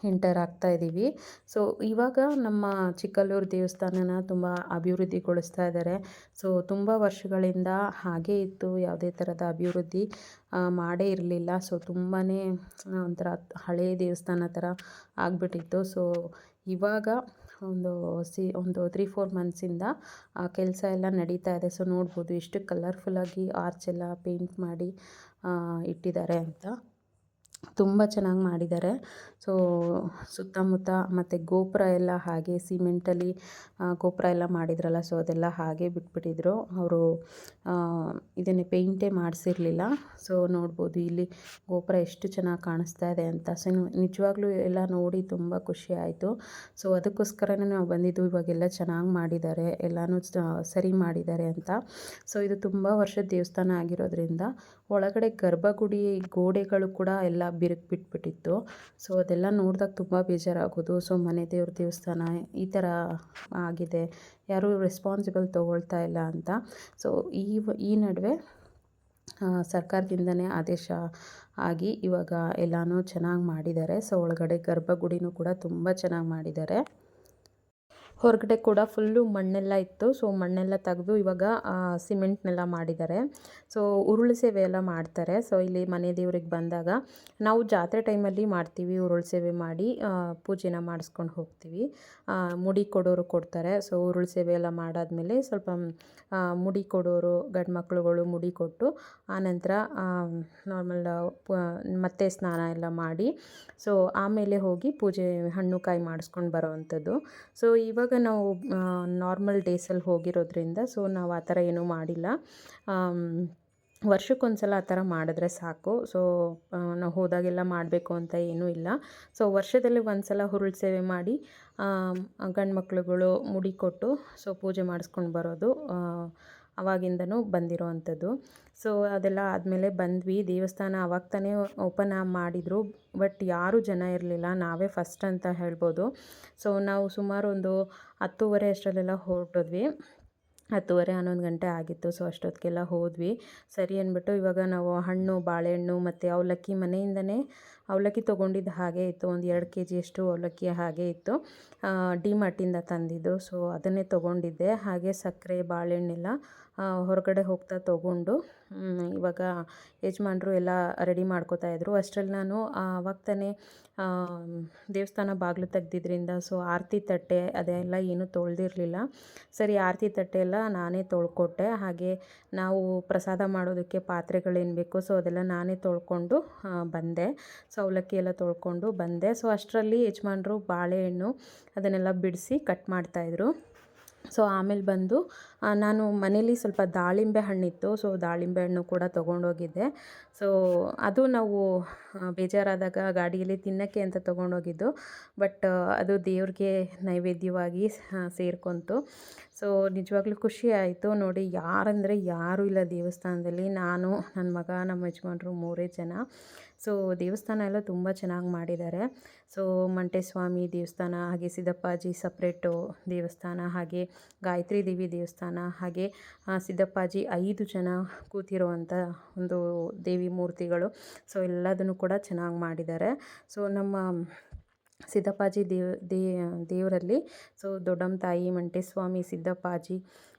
ಎಂಟರ್ ಆಗ್ತಾ ಇದ್ದೀವಿ ಸೊ ಇವಾಗ ನಮ್ಮ ಚಿಕ್ಕಲ್ಲೂರು ದೇವಸ್ಥಾನನ ತುಂಬ ಅಭಿವೃದ್ಧಿಗೊಳಿಸ್ತಾ ಇದ್ದಾರೆ ಸೊ ತುಂಬ ವರ್ಷಗಳಿಂದ ಹಾಗೇ ಇತ್ತು. ಯಾವುದೇ ಥರದ ಅಭಿವೃದ್ಧಿ ಮಾಡೇ ಇರಲಿಲ್ಲ. ಸೊ ತುಂಬಾ ಒಂಥರ ಹಳೆಯ ದೇವಸ್ಥಾನ ಥರ ಆಗಿಬಿಟ್ಟಿತ್ತು. ಸೊ ಇವಾಗ ಒಂದು ಸಿ, ಒಂದು ತ್ರೀ ಫೋರ್ ಮಂತ್ಸಿಂದ ಆ ಕೆಲಸ ಎಲ್ಲ ನಡೀತಾ ಇದೆ. ಸೊ ನೋಡ್ಬೋದು, ಎಷ್ಟು ಕಲರ್ಫುಲ್ಲಾಗಿ ಆರ್ಚ್ ಎಲ್ಲ ಪೇಂಟ್ ಮಾಡಿ ಇಟ್ಟಿದ್ದಾರೆ ಅಂತ. ತುಂಬ ಚೆನ್ನಾಗಿ ಮಾಡಿದ್ದಾರೆ ಸೊ ಸುತ್ತಮುತ್ತ ಮತ್ತು ಗೋಪುರ ಎಲ್ಲ ಹಾಗೆ ಸಿಮೆಂಟಲ್ಲಿ ಗೋಪುರ ಎಲ್ಲ ಮಾಡಿದ್ರಲ್ಲ ಸೊ ಅದೆಲ್ಲ ಹಾಗೆ ಬಿಟ್ಬಿಟ್ಟಿದ್ರು. ಅವರು ಇದನ್ನೇ ಪೇಂಟೇ ಮಾಡಿಸಿರ್ಲಿಲ್ಲ. ಸೊ ನೋಡ್ಬೋದು ಇಲ್ಲಿ ಗೋಪುರ ಎಷ್ಟು ಚೆನ್ನಾಗಿ ಕಾಣಿಸ್ತಾ ಇದೆ ಅಂತ. ಸೊ ನಿಜವಾಗ್ಲೂ ಎಲ್ಲ ನೋಡಿ ತುಂಬ ಖುಷಿ ಆಯಿತು. ಸೊ ಅದಕ್ಕೋಸ್ಕರನೇ ನಾವು ಬಂದಿದ್ದು ಇವಾಗೆಲ್ಲ ಚೆನ್ನಾಗಿ ಮಾಡಿದ್ದಾರೆ ಎಲ್ಲನೂ ಸರಿ ಮಾಡಿದ್ದಾರೆ ಅಂತ. ಸೊ ಇದು ತುಂಬ ವರ್ಷದ ದೇವಸ್ಥಾನ ಆಗಿರೋದ್ರಿಂದ ಒಳಗಡೆ ಗರ್ಭಗುಡಿ ಗೋಡೆಗಳು ಕೂಡ ಎಲ್ಲ ಬಿರುಕು ಬಿಟ್ಬಿಟ್ಟಿತ್ತು. ಸೊ ಅದೆಲ್ಲ ನೋಡಿದಾಗ ತುಂಬ ಬೇಜಾರಾಗೋದು. ಸೊ ಮನೆ ದೇವ್ರ ದೇವಸ್ಥಾನ ಈ ಥರ ಆಗಿದೆ. ಯಾರೂ ರೆಸ್ಪಾನ್ಸಿಬಲ್ ತೊಗೊಳ್ತಾ ಇಲ್ಲ ಅಂತ. ಸೊ ಈ ಈ ನಡುವೆ ಸರ್ಕಾರದಿಂದನೇ ಆದೇಶ ಆಗಿ ಇವಾಗ ಎಲ್ಲನೂ ಚೆನ್ನಾಗಿ ಮಾಡಿದ್ದಾರೆ. ಸೊ ಒಳಗಡೆ ಗರ್ಭಗುಡಿನೂ ಕೂಡ ತುಂಬ ಚೆನ್ನಾಗಿ ಮಾಡಿದ್ದಾರೆ. ಹೊರಗಡೆ ಕೂಡ ಫುಲ್ಲು ಮಣ್ಣೆಲ್ಲ ಇತ್ತು. ಸೊ ಮಣ್ಣೆಲ್ಲ ತೆಗೆದು ಇವಾಗ ಸಿಮೆಂಟ್ನೆಲ್ಲ ಮಾಡಿದ್ದಾರೆ. ಸೊ ಉರುಳು ಸೇವೆ ಎಲ್ಲ ಮಾಡ್ತಾರೆ. ಸೊ ಇಲ್ಲಿ ಮನೆ ದೇವ್ರಿಗೆ ಬಂದಾಗ ನಾವು ಜಾತ್ರೆ ಟೈಮಲ್ಲಿ ಮಾಡ್ತೀವಿ, ಉರುಳು ಸೇವೆ ಮಾಡಿ ಪೂಜೆನ ಮಾಡಿಸ್ಕೊಂಡು ಹೋಗ್ತೀವಿ. ಮುಡಿ ಕೊಡೋರು ಕೊಡ್ತಾರೆ. ಸೊ ಉರುಳು ಸೇವೆ ಎಲ್ಲ ಮಾಡಾದಮೇಲೆ ಸ್ವಲ್ಪ ಮುಡಿ ಕೊಡೋರು, ಗಂಡು ಮಕ್ಕಳುಗಳು ಮುಡಿ ಕೊಟ್ಟು ಆನಂತರ ನಾರ್ಮಲ್ ಮತ್ತೆ ಸ್ನಾನ ಎಲ್ಲ ಮಾಡಿ, ಸೊ ಆಮೇಲೆ ಹೋಗಿ ಪೂಜೆ ಹಣ್ಣು ಕಾಯಿ ಮಾಡಿಸ್ಕೊಂಡು ಬರೋವಂಥದ್ದು. ಸೊ ಇವಾಗ ನಾವು ನಾರ್ಮಲ್ ಡೇಸಲ್ಲಿ ಹೋಗಿರೋದ್ರಿಂದ ಸೊ ನಾವು ಆ ಥರ ಏನೂ ಮಾಡಿಲ್ಲ. ವರ್ಷಕ್ಕೊಂದ್ಸಲ ಆ ಥರ ಮಾಡಿದ್ರೆ ಸಾಕು. ಸೊ ನಾವು ಹೋದಾಗೆಲ್ಲ ಮಾಡಬೇಕು ಅಂತ ಏನೂ ಇಲ್ಲ. ಸೊ ವರ್ಷದಲ್ಲಿ ಒಂದು ಸಲ ಹುರುಳು ಸೇವೆ ಮಾಡಿ ಗಂಡು ಮಕ್ಳುಗಳು ಮುಡಿ ಕೊಟ್ಟು ಸೊ ಪೂಜೆ ಮಾಡಿಸ್ಕೊಂಡು ಬರೋದು ಅವಾಗಿಂದನೂ ಬಂದಿರೋ ಅಂಥದ್ದು. ಸೊ ಅದೆಲ್ಲ ಆದಮೇಲೆ ಬಂದ್ವಿ. ದೇವಸ್ಥಾನ ಅವಾಗ ತಾನೇ ಓಪನ್ ಮಾಡಿದರು. ಬಟ್ ಯಾರೂ ಜನ ಇರಲಿಲ್ಲ. ನಾವೇ ಫಸ್ಟ್ ಅಂತ ಹೇಳ್ಬೋದು. ಸೊ ನಾವು ಸುಮಾರು ಒಂದು ಹತ್ತೂವರೆ ಅಷ್ಟರಲ್ಲೆಲ್ಲ ಹೊರಟೋದ್ವಿ. ಹತ್ತುವರೆ, ಹನ್ನೊಂದು ಗಂಟೆ ಆಗಿತ್ತು. ಸೊ ಅಷ್ಟೊತ್ತಿಗೆಲ್ಲ ಹೋದ್ವಿ. ಸರಿ ಅಂದ್ಬಿಟ್ಟು ಇವಾಗ ನಾವು ಹಣ್ಣು, ಬಾಳೆಹಣ್ಣು ಮತ್ತು ಅವಲಕ್ಕಿ ಮನೆಯಿಂದನೇ ಅವಲಕ್ಕಿ ತೊಗೊಂಡಿದ್ದು ಹಾಗೆ ಇತ್ತು. ಒಂದು ಎರಡು ಕೆ ಜಿಯಷ್ಟು ಅವಲಕ್ಕಿ ಹಾಗೆ ಇತ್ತು. ಡಿ ಮಾರ್ಟಿಂದ ತಂದಿದ್ದು. ಸೊ ಅದನ್ನೇ ತೊಗೊಂಡಿದ್ದೆ. ಹಾಗೆ ಸಕ್ಕರೆ, ಬಾಳೆಹಣ್ಣೆಲ್ಲ ಹೊರಗಡೆ ಹೋಗ್ತಾ ತೊಗೊಂಡು ಇವಾಗ ಯಜಮಾನ್ರು ಎಲ್ಲ ರೆಡಿ ಮಾಡ್ಕೋತಾ ಇದ್ರು. ಅಷ್ಟರಲ್ಲಿ ನಾನು ಆವಾಗ ತಾನೇ ದೇವಸ್ಥಾನ ಬಾಗಿಲು ತೆಗ್ದಿದ್ರಿಂದ ಸೊ ಆರತಿ ತಟ್ಟೆ ಅದೆಲ್ಲ ಏನೂ ತೊಳೆದಿರಲಿಲ್ಲ. ಸರಿ, ಆರತಿ ತಟ್ಟೆ ಎಲ್ಲ ನಾನೇ ತೊಳ್ಕೊಟ್ಟೆ. ಹಾಗೆ ನಾವು ಪ್ರಸಾದ ಮಾಡೋದಕ್ಕೆ ಪಾತ್ರೆಗಳೇನು ಬೇಕು ಸೊ ಅದೆಲ್ಲ ನಾನೇ ತೊಳ್ಕೊಂಡು ಬಂದೆ. ಸೊ ಅವಲಕ್ಕಿ ಎಲ್ಲ ತೊಳ್ಕೊಂಡು ಬಂದೆ. ಸೊ ಅಷ್ಟರಲ್ಲಿ ಯಜಮಾನ್ರು ಬಾಳೆಹಣ್ಣು ಅದನ್ನೆಲ್ಲ ಬಿಡಿಸಿ ಕಟ್ ಮಾಡ್ತಾಯಿದ್ರು ಸೊ ಆಮೇಲೆ ಬಂದು ನಾನು ಮನೇಲಿ ಸ್ವಲ್ಪ ದಾಳಿಂಬೆ ಹಣ್ಣಿತ್ತು, ಸೊ ದಾಳಿಂಬೆ ಹಣ್ಣು ಕೂಡ ತೊಗೊಂಡೋಗಿದ್ದೆ. ಸೊ ಅದು ನಾವು ಬೇಜಾರಾದಾಗ ಗಾಡಿಯಲ್ಲಿ ತಿನ್ನೋಕ್ಕೆ ಅಂತ ತೊಗೊಂಡೋಗಿದ್ದು, ಬಟ್ ಅದು ದೇವ್ರಿಗೆ ನೈವೇದ್ಯವಾಗಿ ಸೇರ್ಕೊಂತು. ಸೊ ನಿಜವಾಗ್ಲೂ ಖುಷಿ ಆಯಿತು. ನೋಡಿ, ಯಾರಂದರೆ ಯಾರೂ ಇಲ್ಲ ದೇವಸ್ಥಾನದಲ್ಲಿ. ನಾನು ನನ್ನ ಮಗ, ನಮ್ಮ ಯಜಮಾನ್ರು ಮೂರೇ ಜನ. ಸೊ ದೇವಸ್ಥಾನ ಎಲ್ಲ ತುಂಬ ಚೆನ್ನಾಗಿ ಮಾಡಿದ್ದಾರೆ ಸೊ ಮಂಟೇಸ್ವಾಮಿ ದೇವಸ್ಥಾನ, ಹಾಗೆ ಸಿದ್ದಪ್ಪಾಜಿ ಸಪ್ರೇಟು ದೇವಸ್ಥಾನ, ಹಾಗೆ ಗಾಯತ್ರಿ ದೇವಿ ದೇವಸ್ಥಾನ, ಹಾಗೆ ಸಿದ್ದಪ್ಪಾಜಿ ಐದು ಜನ ಕೂತಿರುವಂಥ ಒಂದು ದೇವಿ ಮೂರ್ತಿಗಳು. ಸೊ ಎಲ್ಲದನ್ನು ಕೂಡ ಚೆನ್ನಾಗಿ ಮಾಡಿದ್ದಾರೆ ಸೊ ನಮ್ಮ ಸಿದ್ದಪ್ಪಾಜಿ ದೇವ್ ದೇವರಲ್ಲಿ, ಸೊ ದೊಡ್ಡಮ್ಮ ತಾಯಿ, ಮಂಟೇಸ್ವಾಮಿ, ಸಿದ್ದಪ್ಪಾಜಿ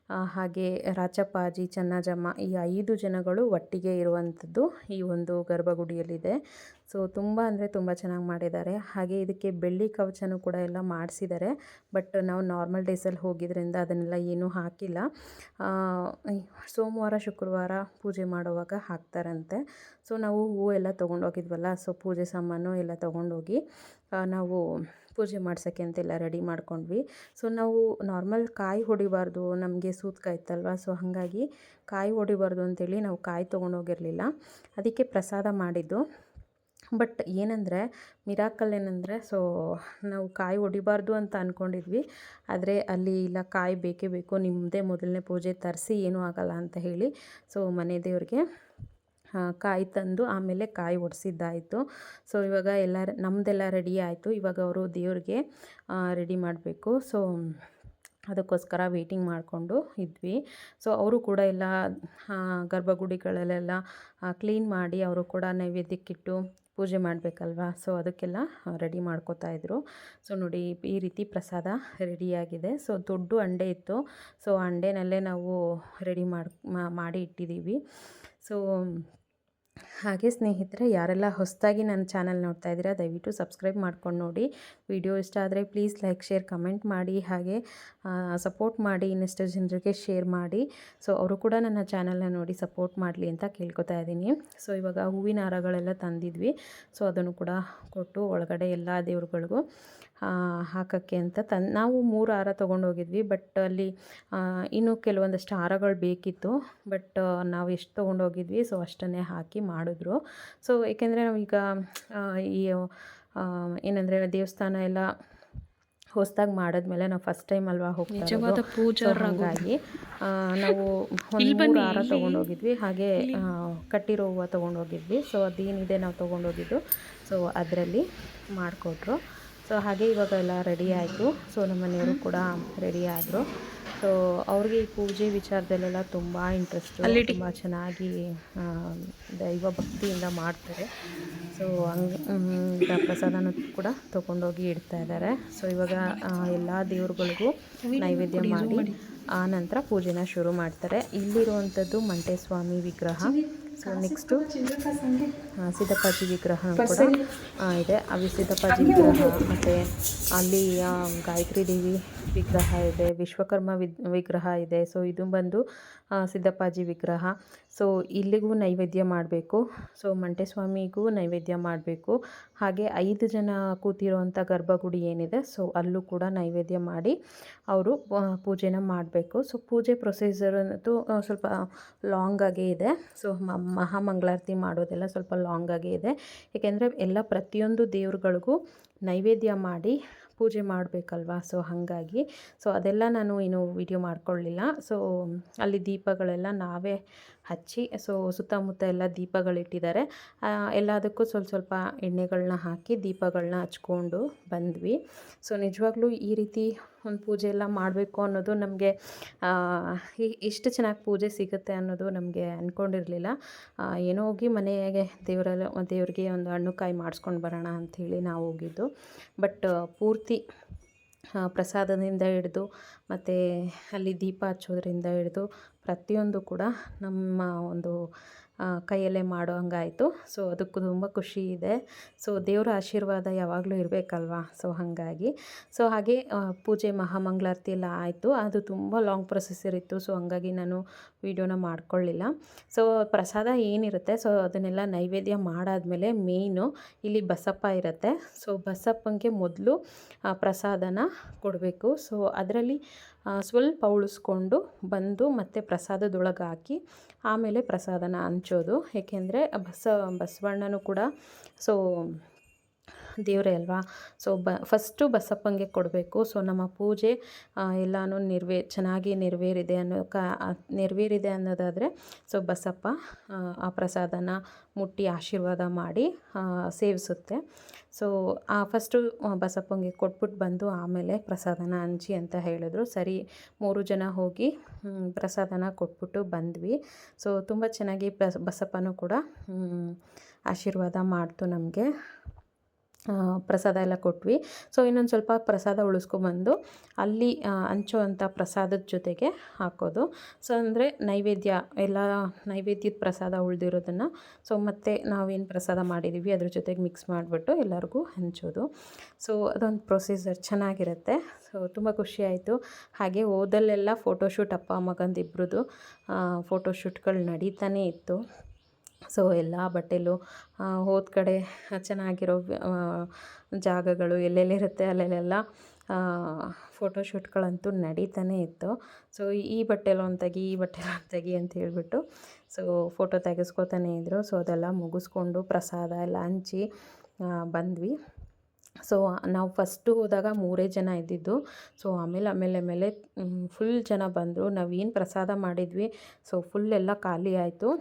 ಹಾಗೆ ರಾಚಪ್ಪಾಜಿ ಚನ್ನಜಮ್ಮ ಈ ಐದು ಜನಗಳು ಒಟ್ಟಿಗೆ ಇರುವಂಥದ್ದು ಈ ಒಂದು ಗರ್ಭಗುಡಿಯಲ್ಲಿದೆ. ಸೊ, ತುಂಬ ಅಂದರೆ ತುಂಬ ಚೆನ್ನಾಗಿ ಮಾಡಿದ್ದಾರೆ. ಹಾಗೆ ಇದಕ್ಕೆ ಬೆಳ್ಳಿ ಕವಚನೂ ಕೂಡ ಎಲ್ಲ ಮಾಡಿಸಿದ್ದಾರೆ. ಬಟ್ ನಾವು ನಾರ್ಮಲ್ ಡೇಸಲ್ಲಿ ಹೋಗಿದ್ದರಿಂದ ಅದನ್ನೆಲ್ಲ ಏನೂ ಹಾಕಿಲ್ಲ. ಸೋಮವಾರ, ಶುಕ್ರವಾರ ಪೂಜೆ ಮಾಡುವಾಗ ಹಾಕ್ತಾರಂತೆ. ಸೊ, ನಾವು ಹೂವು ಎಲ್ಲ ತೊಗೊಂಡೋಗಿದ್ವಲ್ಲ, ಸೊ, ಪೂಜೆ ಸಾಮಾನು ಎಲ್ಲ ತೊಗೊಂಡೋಗಿ ನಾವು ಪೂಜೆ ಮಾಡ್ಸೋಕ್ಕೆ ಅಂತೆಲ್ಲ ರೆಡಿ ಮಾಡ್ಕೊಂಡ್ವಿ. ಸೊ, ನಾವು ನಾರ್ಮಲ್ ಕಾಯಿ ಹೊಡಿಬಾರ್ದು, ನಮಗೆ ಸೂತ್ಕ ಇತ್ತಲ್ವ? ಸೊ, ಹಾಗಾಗಿ ಕಾಯಿ ಹೊಡಿಬಾರ್ದು ಅಂತೇಳಿ ನಾವು ಕಾಯಿ ತೊಗೊಂಡೋಗಿರಲಿಲ್ಲ. ಅದಕ್ಕೆ ಪ್ರಸಾದ ಮಾಡಿದ್ದು. ಬಟ್ ಏನಂದರೆ, ಮಿರಾಕಲ್ ಏನಂದರೆ, ಸೊ ನಾವು ಕಾಯಿ ಹೊಡಿಬಾರ್ದು ಅಂತ ಅಂದ್ಕೊಂಡಿದ್ವಿ ಆದರೆ ಅಲ್ಲಿ ಇಲ್ಲ, ಕಾಯಿ ಬೇಕೇ ಬೇಕು ನಿಮ್ಮದೇ ಮೊದಲನೇ ಪೂಜೆ ತರಿಸಿ ಏನೂ ಆಗಲ್ಲ ಅಂತ ಹೇಳಿ, ಸೊ ಮನೆ ದೇವ್ರಿಗೆ ಕಾಯಿ ತಂದು ಆಮೇಲೆ ಕಾಯಿ ಒಡಿಸಿದ್ದಾಯಿತು. ಸೊ ಇವಾಗ ಎಲ್ಲ ನಮ್ಮದೆಲ್ಲ ರೆಡಿ ಆಯಿತು. ಇವಾಗ ಅವರು ದೇವ್ರಿಗೆ ರೆಡಿ ಮಾಡಬೇಕು. ಸೊ ಅದಕ್ಕೋಸ್ಕರ ವೇಟಿಂಗ್ ಮಾಡಿಕೊಂಡು ಇದ್ವಿ. ಸೊ ಅವರು ಕೂಡ ಎಲ್ಲ ಗರ್ಭಗುಡಿಗಳಲ್ಲೆಲ್ಲ ಕ್ಲೀನ್ ಮಾಡಿ ಅವರು ಕೂಡ ನೈವೇದ್ಯಕ್ಕಿಟ್ಟು ಪೂಜೆ ಮಾಡಬೇಕಲ್ವಾ? ಸೊ ಅದಕ್ಕೆಲ್ಲ ರೆಡಿ ಮಾಡ್ಕೋತಾ ಇದ್ರು. ಸೊ ನೋಡಿ, ಈ ರೀತಿ ಪ್ರಸಾದ ರೆಡಿಯಾಗಿದೆ ಸೊ ದೊಡ್ಡ ಅಂಡೆ ಇತ್ತು. ಸೊ ಅಂಡೆನಲ್ಲೇ ನಾವು ರೆಡಿ ಮಾಡಿ ಮಾಡಿ ಇಟ್ಟಿದ್ದೀವಿ. ಸೊ ಹಾಗೆ ಸ್ನೇಹಿತರೆ, ಯಾರೆಲ್ಲ ಹೊಸದಾಗಿ ನನ್ನ ಚಾನಲ್ ನೋಡ್ತಾ ಇದ್ದೀರಾ, ದಯವಿಟ್ಟು ಸಬ್ಸ್ಕ್ರೈಬ್ ಮಾಡ್ಕೊಂಡು ನೋಡಿ. ವಿಡಿಯೋ ಇಷ್ಟ ಆದರೆ ಪ್ಲೀಸ್ ಲೈಕ್, ಶೇರ್, ಕಮೆಂಟ್ ಮಾಡಿ. ಹಾಗೆ ಸಪೋರ್ಟ್ ಮಾಡಿ, ಇನ್ನಷ್ಟು ಜನರಿಗೆ ಶೇರ್ ಮಾಡಿ. ಸೊ, ಅವರು ಕೂಡ ನನ್ನ ಚಾನಲ್ನ ನೋಡಿ ಸಪೋರ್ಟ್ ಮಾಡಲಿ ಅಂತ ಕೇಳ್ಕೊತಾ ಇದ್ದೀನಿ. ಸೊ, ಇವಾಗ ಹೂವಿನ ಹಾರಗಳೆಲ್ಲ ತಂದಿದ್ವಿ. ಸೊ, ಅದನ್ನು ಕೂಡ ಕೊಟ್ಟು ಒಳಗಡೆ ಎಲ್ಲ ದೇವ್ರುಗಳಿಗೂ ಹಾಕೋಕ್ಕೆ ಅಂತ ತನ್ ನಾವು ಮೂರು ಹಾರ ತೊಗೊಂಡೋಗಿದ್ವಿ ಬಟ್ ಅಲ್ಲಿ ಇನ್ನೂ ಕೆಲವೊಂದಷ್ಟು ಹಾರಗಳು ಬೇಕಿತ್ತು ಬಟ್ ನಾವು ಎಷ್ಟು ತೊಗೊಂಡೋಗಿದ್ವಿ ಸೊ ಅಷ್ಟನ್ನೇ ಹಾಕಿ ಮಾಡಿದ್ರು. ಸೊ ಏಕೆಂದರೆ ನಾವೀಗ ಈ ಏನಂದರೆ ದೇವಸ್ಥಾನ ಎಲ್ಲ ಹೊಸ್ದಾಗಿ ಮಾಡಿದ್ಮೇಲೆ ನಾವು ಫಸ್ಟ್ ಟೈಮ್ ಅಲ್ವಾ ಹೋಗ್ತಾ ನಿಜವಾದ ಆ, ನಾವು ಒಂದು ಹಾರ ತೊಗೊಂಡೋಗಿದ್ವಿ. ಹಾಗೆ ಕಟ್ಟಿರೋ ಹೂವು ತೊಗೊಂಡೋಗಿದ್ವಿ. ಸೊ ಅದೇನಿದೆ ನಾವು ತೊಗೊಂಡೋಗಿದ್ದು. ಸೊ ಅದರಲ್ಲಿ ಮಾಡಿಕೊಟ್ರು. ಸೊ ಹಾಗೆ ಇವಾಗ ಎಲ್ಲ ರೆಡಿ ಆಯಿತು. ಸೊ ನಮ್ಮ ಮನೆಯವರು ಕೂಡ ರೆಡಿ ಆದರು. ಸೊ ಅವ್ರಿಗೆ ಈ ಪೂಜೆ ವಿಚಾರದಲ್ಲೆಲ್ಲ ತುಂಬ ಇಂಟ್ರೆಸ್ಟು ತುಂಬ ಚೆನ್ನಾಗಿ ದೈವ ಭಕ್ತಿಯಿಂದ ಮಾಡ್ತಾರೆ. ಸೊ ಹಂಗೆ ಪ್ರಸಾದನೂ ಕೂಡ ತೊಗೊಂಡೋಗಿ ಇಡ್ತಾ ಇದ್ದಾರೆ. ಸೊ ಇವಾಗ ಎಲ್ಲ ದೇವ್ರುಗಳಿಗೂ ನೈವೇದ್ಯ ಮಾಡಿ ಆ ನಂತರ ಪೂಜೆನ ಶುರು ಮಾಡ್ತಾರೆ. ಇಲ್ಲಿರುವಂಥದ್ದು ಮಂಟೇಸ್ವಾಮಿ ವಿಗ್ರಹ. ಸೊ ನೆಕ್ಸ್ಟು ಸಿದ್ದಪ್ಪಾಜಿ ವಿಗ್ರಹ ಕೂಡ ಇದೆ. ಅವಿ ಸಿದ್ದಪ್ಪಾಜಿ ವಿಗ್ರಹ ಮತ್ತು ಅಲ್ಲಿ ಗಾಯತ್ರಿ ದೇವಿ ವಿಗ್ರಹ ಇದೆ. ವಿಶ್ವಕರ್ಮ ವಿಗ್ರಹ ಇದೆ. ಸೊ ಇದು ಬಂದು ಸಿದ್ದಪ್ಪಾಜಿ ವಿಗ್ರಹ. ಸೊ ಇಲ್ಲಿಗೂ ನೈವೇದ್ಯ ಮಾಡಬೇಕು. ಸೊ ಮಂಟೆಸ್ವಾಮಿಗೂ ನೈವೇದ್ಯ ಮಾಡಬೇಕು. ಹಾಗೆ ಐದು ಜನ ಕೂತಿರುವಂಥ ಗರ್ಭಗುಡಿ ಏನಿದೆ ಸೊ ಅಲ್ಲೂ ಕೂಡ ನೈವೇದ್ಯ ಮಾಡಿ ಅವರು ಪೂಜೆನ ಮಾಡಬೇಕು. ಸೊ ಪೂಜೆ ಪ್ರೊಸೀಜರ್ ಅಂತೂ ಸ್ವಲ್ಪ ಲಾಂಗಾಗೇ ಇದೆ. ಸೊ ಮಹಾಮಂಗಳಾರತಿ ಮಾಡೋದೆಲ್ಲ ಸ್ವಲ್ಪ ಲಾಂಗಾಗೇ ಇದೆ. ಏಕೆಂದರೆ ಎಲ್ಲ ಪ್ರತಿಯೊಂದು ದೇವ್ರುಗಳಿಗೂ ನೈವೇದ್ಯ ಮಾಡಿ ಪೂಜೆ ಮಾಡಬೇಕಲ್ವಾ? ಸೊ ಹಾಗಾಗಿ. ಸೊ ಅದೆಲ್ಲ ನಾನು ಏನು ವಿಡಿಯೋ ಮಾಡ್ಕೊಳ್ಳಿಲ್ಲ. ಸೊ ಅಲ್ಲಿ ದೀಪಗಳೆಲ್ಲ ನಾವೇ ಹಚ್ಚಿ, ಸೊ ಸುತ್ತಮುತ್ತ ಎಲ್ಲ ದೀಪಗಳಿಟ್ಟಿದ್ದಾರೆ. ಎಲ್ಲದಕ್ಕೂ ಸ್ವಲ್ಪ ಸ್ವಲ್ಪ ಎಣ್ಣೆಗಳನ್ನ ಹಾಕಿ ದೀಪಗಳನ್ನ ಹಚ್ಕೊಂಡು ಬಂದ್ವಿ. ಸೊ ನಿಜವಾಗ್ಲೂ ಈ ರೀತಿ ಒಂದು ಪೂಜೆ ಎಲ್ಲ ಮಾಡಬೇಕು ಅನ್ನೋದು ನಮಗೆ ಇಷ್ಟು ಚೆನ್ನಾಗಿ ಪೂಜೆ ಸಿಗುತ್ತೆ ಅನ್ನೋದು ನಮಗೆ ಅಂದ್ಕೊಂಡಿರಲಿಲ್ಲ ಏನೋ ಹೋಗಿ ಮನೆಗೆ ದೇವರೆಲ್ಲ, ದೇವ್ರಿಗೆ ಒಂದು ಹಣ್ಣು ಕಾಯಿ ಮಾಡಿಸ್ಕೊಂಡು ಬರೋಣ ಅಂಥೇಳಿ ನಾವು ಹೋಗಿದ್ದು. ಬಟ್, ಪೂರ್ತಿ ಪ್ರಸಾದದಿಂದ ಹಿಡಿದು ಮತ್ತು ಅಲ್ಲಿ ದೀಪ ಹಚ್ಚೋದ್ರಿಂದ ಹಿಡಿದು ಪ್ರತಿಯೊಂದು ಕೂಡ ನಮ್ಮ ಒಂದು ಕೈಯಲ್ಲೇ ಮಾಡೋ ಹಂಗಾಯಿತು. ಸೊ ಅದಕ್ಕೂ ತುಂಬ ಖುಷಿ ಇದೆ. ಸೊ ದೇವರ ಆಶೀರ್ವಾದ ಯಾವಾಗಲೂ ಇರಬೇಕಲ್ವಾ? ಸೊ ಹಾಗಾಗಿ. ಸೊ ಹಾಗೆ ಪೂಜೆ ಮಹಾಮಂಗಳಾರತಿ ಎಲ್ಲ ಆಯಿತು. ಅದು ತುಂಬ ಲಾಂಗ್ ಪ್ರೊಸೆಸರ್ ಇತ್ತು ಸೊ ಹಂಗಾಗಿ ನಾನು ವೀಡಿಯೋನ ಮಾಡ್ಕೊಳ್ಳಿಲ್ಲ. ಸೊ ಪ್ರಸಾದ ಏನಿರುತ್ತೆ? ಸೊ ಅದನ್ನೆಲ್ಲ ನೈವೇದ್ಯ ಮಾಡಾದಮೇಲೆ ಮೇಯ್ನು ಇಲ್ಲಿ ಬಸಪ್ಪ ಇರುತ್ತೆ. ಸೊ ಬಸಪ್ಪಂಗೆ ಮೊದಲು ಪ್ರಸಾದನ ಕೊಡಬೇಕು. ಸೊ ಅದರಲ್ಲಿ ಸ್ವಲ್ಪ ಉಳಿಸ್ಕೊಂಡು ಬಂದು ಮತ್ತೆ ಪ್ರಸಾದದೊಳಗೆ ಹಾಕಿ ಆಮೇಲೆ ಪ್ರಸಾದನ ಹಂಚೋದು. ಏಕೆಂದರೆ ಬಸ ಬಸವಣ್ಣನೂ ಕೂಡ ಸೊ ದೇವರೇ ಅಲ್ವಾ? ಸೊ ಬ ಫಸ್ಟು ಬಸಪ್ಪಂಗೆ ಕೊಡಬೇಕು. ಸೊ ನಮ್ಮ ಪೂಜೆ ಎಲ್ಲನೂ ನೆರವೇ ಚೆನ್ನಾಗಿ ನೆರವೇರಿದೆ ಅನ್ನೋ ಕ ನೆರವೇರಿದೆ ಅನ್ನೋದಾದರೆ ಸೊ ಬಸಪ್ಪ ಆ, ಪ್ರಸಾದನ ಮುಟ್ಟಿ ಆಶೀರ್ವಾದ ಮಾಡಿ ಸೇವಿಸುತ್ತೆ. ಸೊ ಆ ಫಸ್ಟು ಬಸಪ್ಪಂಗೆ ಕೊಟ್ಬಿಟ್ಟು ಬಂದು ಆಮೇಲೆ ಪ್ರಸಾದನ ಹಂಚಿ ಅಂತ ಹೇಳಿದ್ರು. ಸರಿ ಮೂರು ಜನ ಹೋಗಿ ಪ್ರಸಾದನ ಕೊಟ್ಬಿಟ್ಟು ಬಂದ್ವಿ. ಸೊ ತುಂಬ ಚೆನ್ನಾಗಿ ಬಸ್ ಬಸಪ್ಪನೂ ಕೂಡ ಆಶೀರ್ವಾದ ಮಾಡ್ತು ನಮಗೆ. ಪ್ರಸಾದ ಎಲ್ಲ ಕೊಟ್ವಿ. ಸೊ ಇನ್ನೊಂದು ಸ್ವಲ್ಪ ಪ್ರಸಾದ ಉಳಿಸ್ಕೊಂಬಂದು ಅಲ್ಲಿ ಹಂಚೋ ಪ್ರಸಾದದ ಜೊತೆಗೆ ಹಾಕೋದು. ಸೊ ಅಂದರೆ ನೈವೇದ್ಯ, ಎಲ್ಲ ನೈವೇದ್ಯದ ಪ್ರಸಾದ ಉಳಿದಿರೋದನ್ನು ಸೊ ಮತ್ತೆ ನಾವೇನು ಪ್ರಸಾದ ಮಾಡಿದ್ದೀವಿ ಅದ್ರ ಜೊತೆಗೆ ಮಿಕ್ಸ್ ಮಾಡಿಬಿಟ್ಟು ಎಲ್ಲರಿಗೂ ಹಂಚೋದು. ಸೊ ಅದೊಂದು ಪ್ರೊಸೀಜರ್ ಚೆನ್ನಾಗಿರುತ್ತೆ. ಸೊ ತುಂಬ ಖುಷಿಯಾಯಿತು ಹಾಗೆ ಓದಲ್ಲೆಲ್ಲ ಫೋಟೋಶೂಟ್ ಅಪ್ಪ ಮಗಂದಿಬ್ರದ್ದು ಫೋಟೋಶೂಟ್ಗಳು ನಡೀತಾನೇ ಇತ್ತು. ಸೊ ಎಲ್ಲ ಬಟ್ಟೆಲು ಹೋದ ಕಡೆ ಚೆನ್ನಾಗಿರೋ ಜಾಗಗಳು ಎಲ್ಲೆಲ್ಲಿರುತ್ತೆ ಅಲ್ಲೆಲ್ಲೆಲ್ಲ ಫೋಟೋಶೂಟ್ಗಳಂತೂ ನಡೀತಾನೆ ಇತ್ತು. ಸೊ ಈ ಬಟ್ಟೆಲು ಒಂದು ತೆಗಿ ಈ ಬಟ್ಟೆಲು ಒಂದು ತೆಗಿ ಅಂತ ಹೇಳಿಬಿಟ್ಟು, ಸೊ ಫೋಟೋ ತೆಗೆಸ್ಕೋತಾನೆ ಇದ್ದರು ಸೊ ಅದೆಲ್ಲ ಮುಗಿಸ್ಕೊಂಡು ಪ್ರಸಾದ ಎಲ್ಲ ಹಂಚಿ ಬಂದ್ವಿ. ಸೊ ನಾವು ಫಸ್ಟು ಹೋದಾಗ ಮೂರೇ ಜನ ಇದ್ದಿದ್ದು. ಸೊ ಆಮೇಲೆ ಆಮೇಲೆ ಆಮೇಲೆ ಫುಲ್ ಜನ ಬಂದರು. ನಾವೇನು ಪ್ರಸಾದ ಮಾಡಿದ್ವಿ. ಸೊ ಫುಲ್ ಎಲ್ಲ ಖಾಲಿ ಆಯಿತು.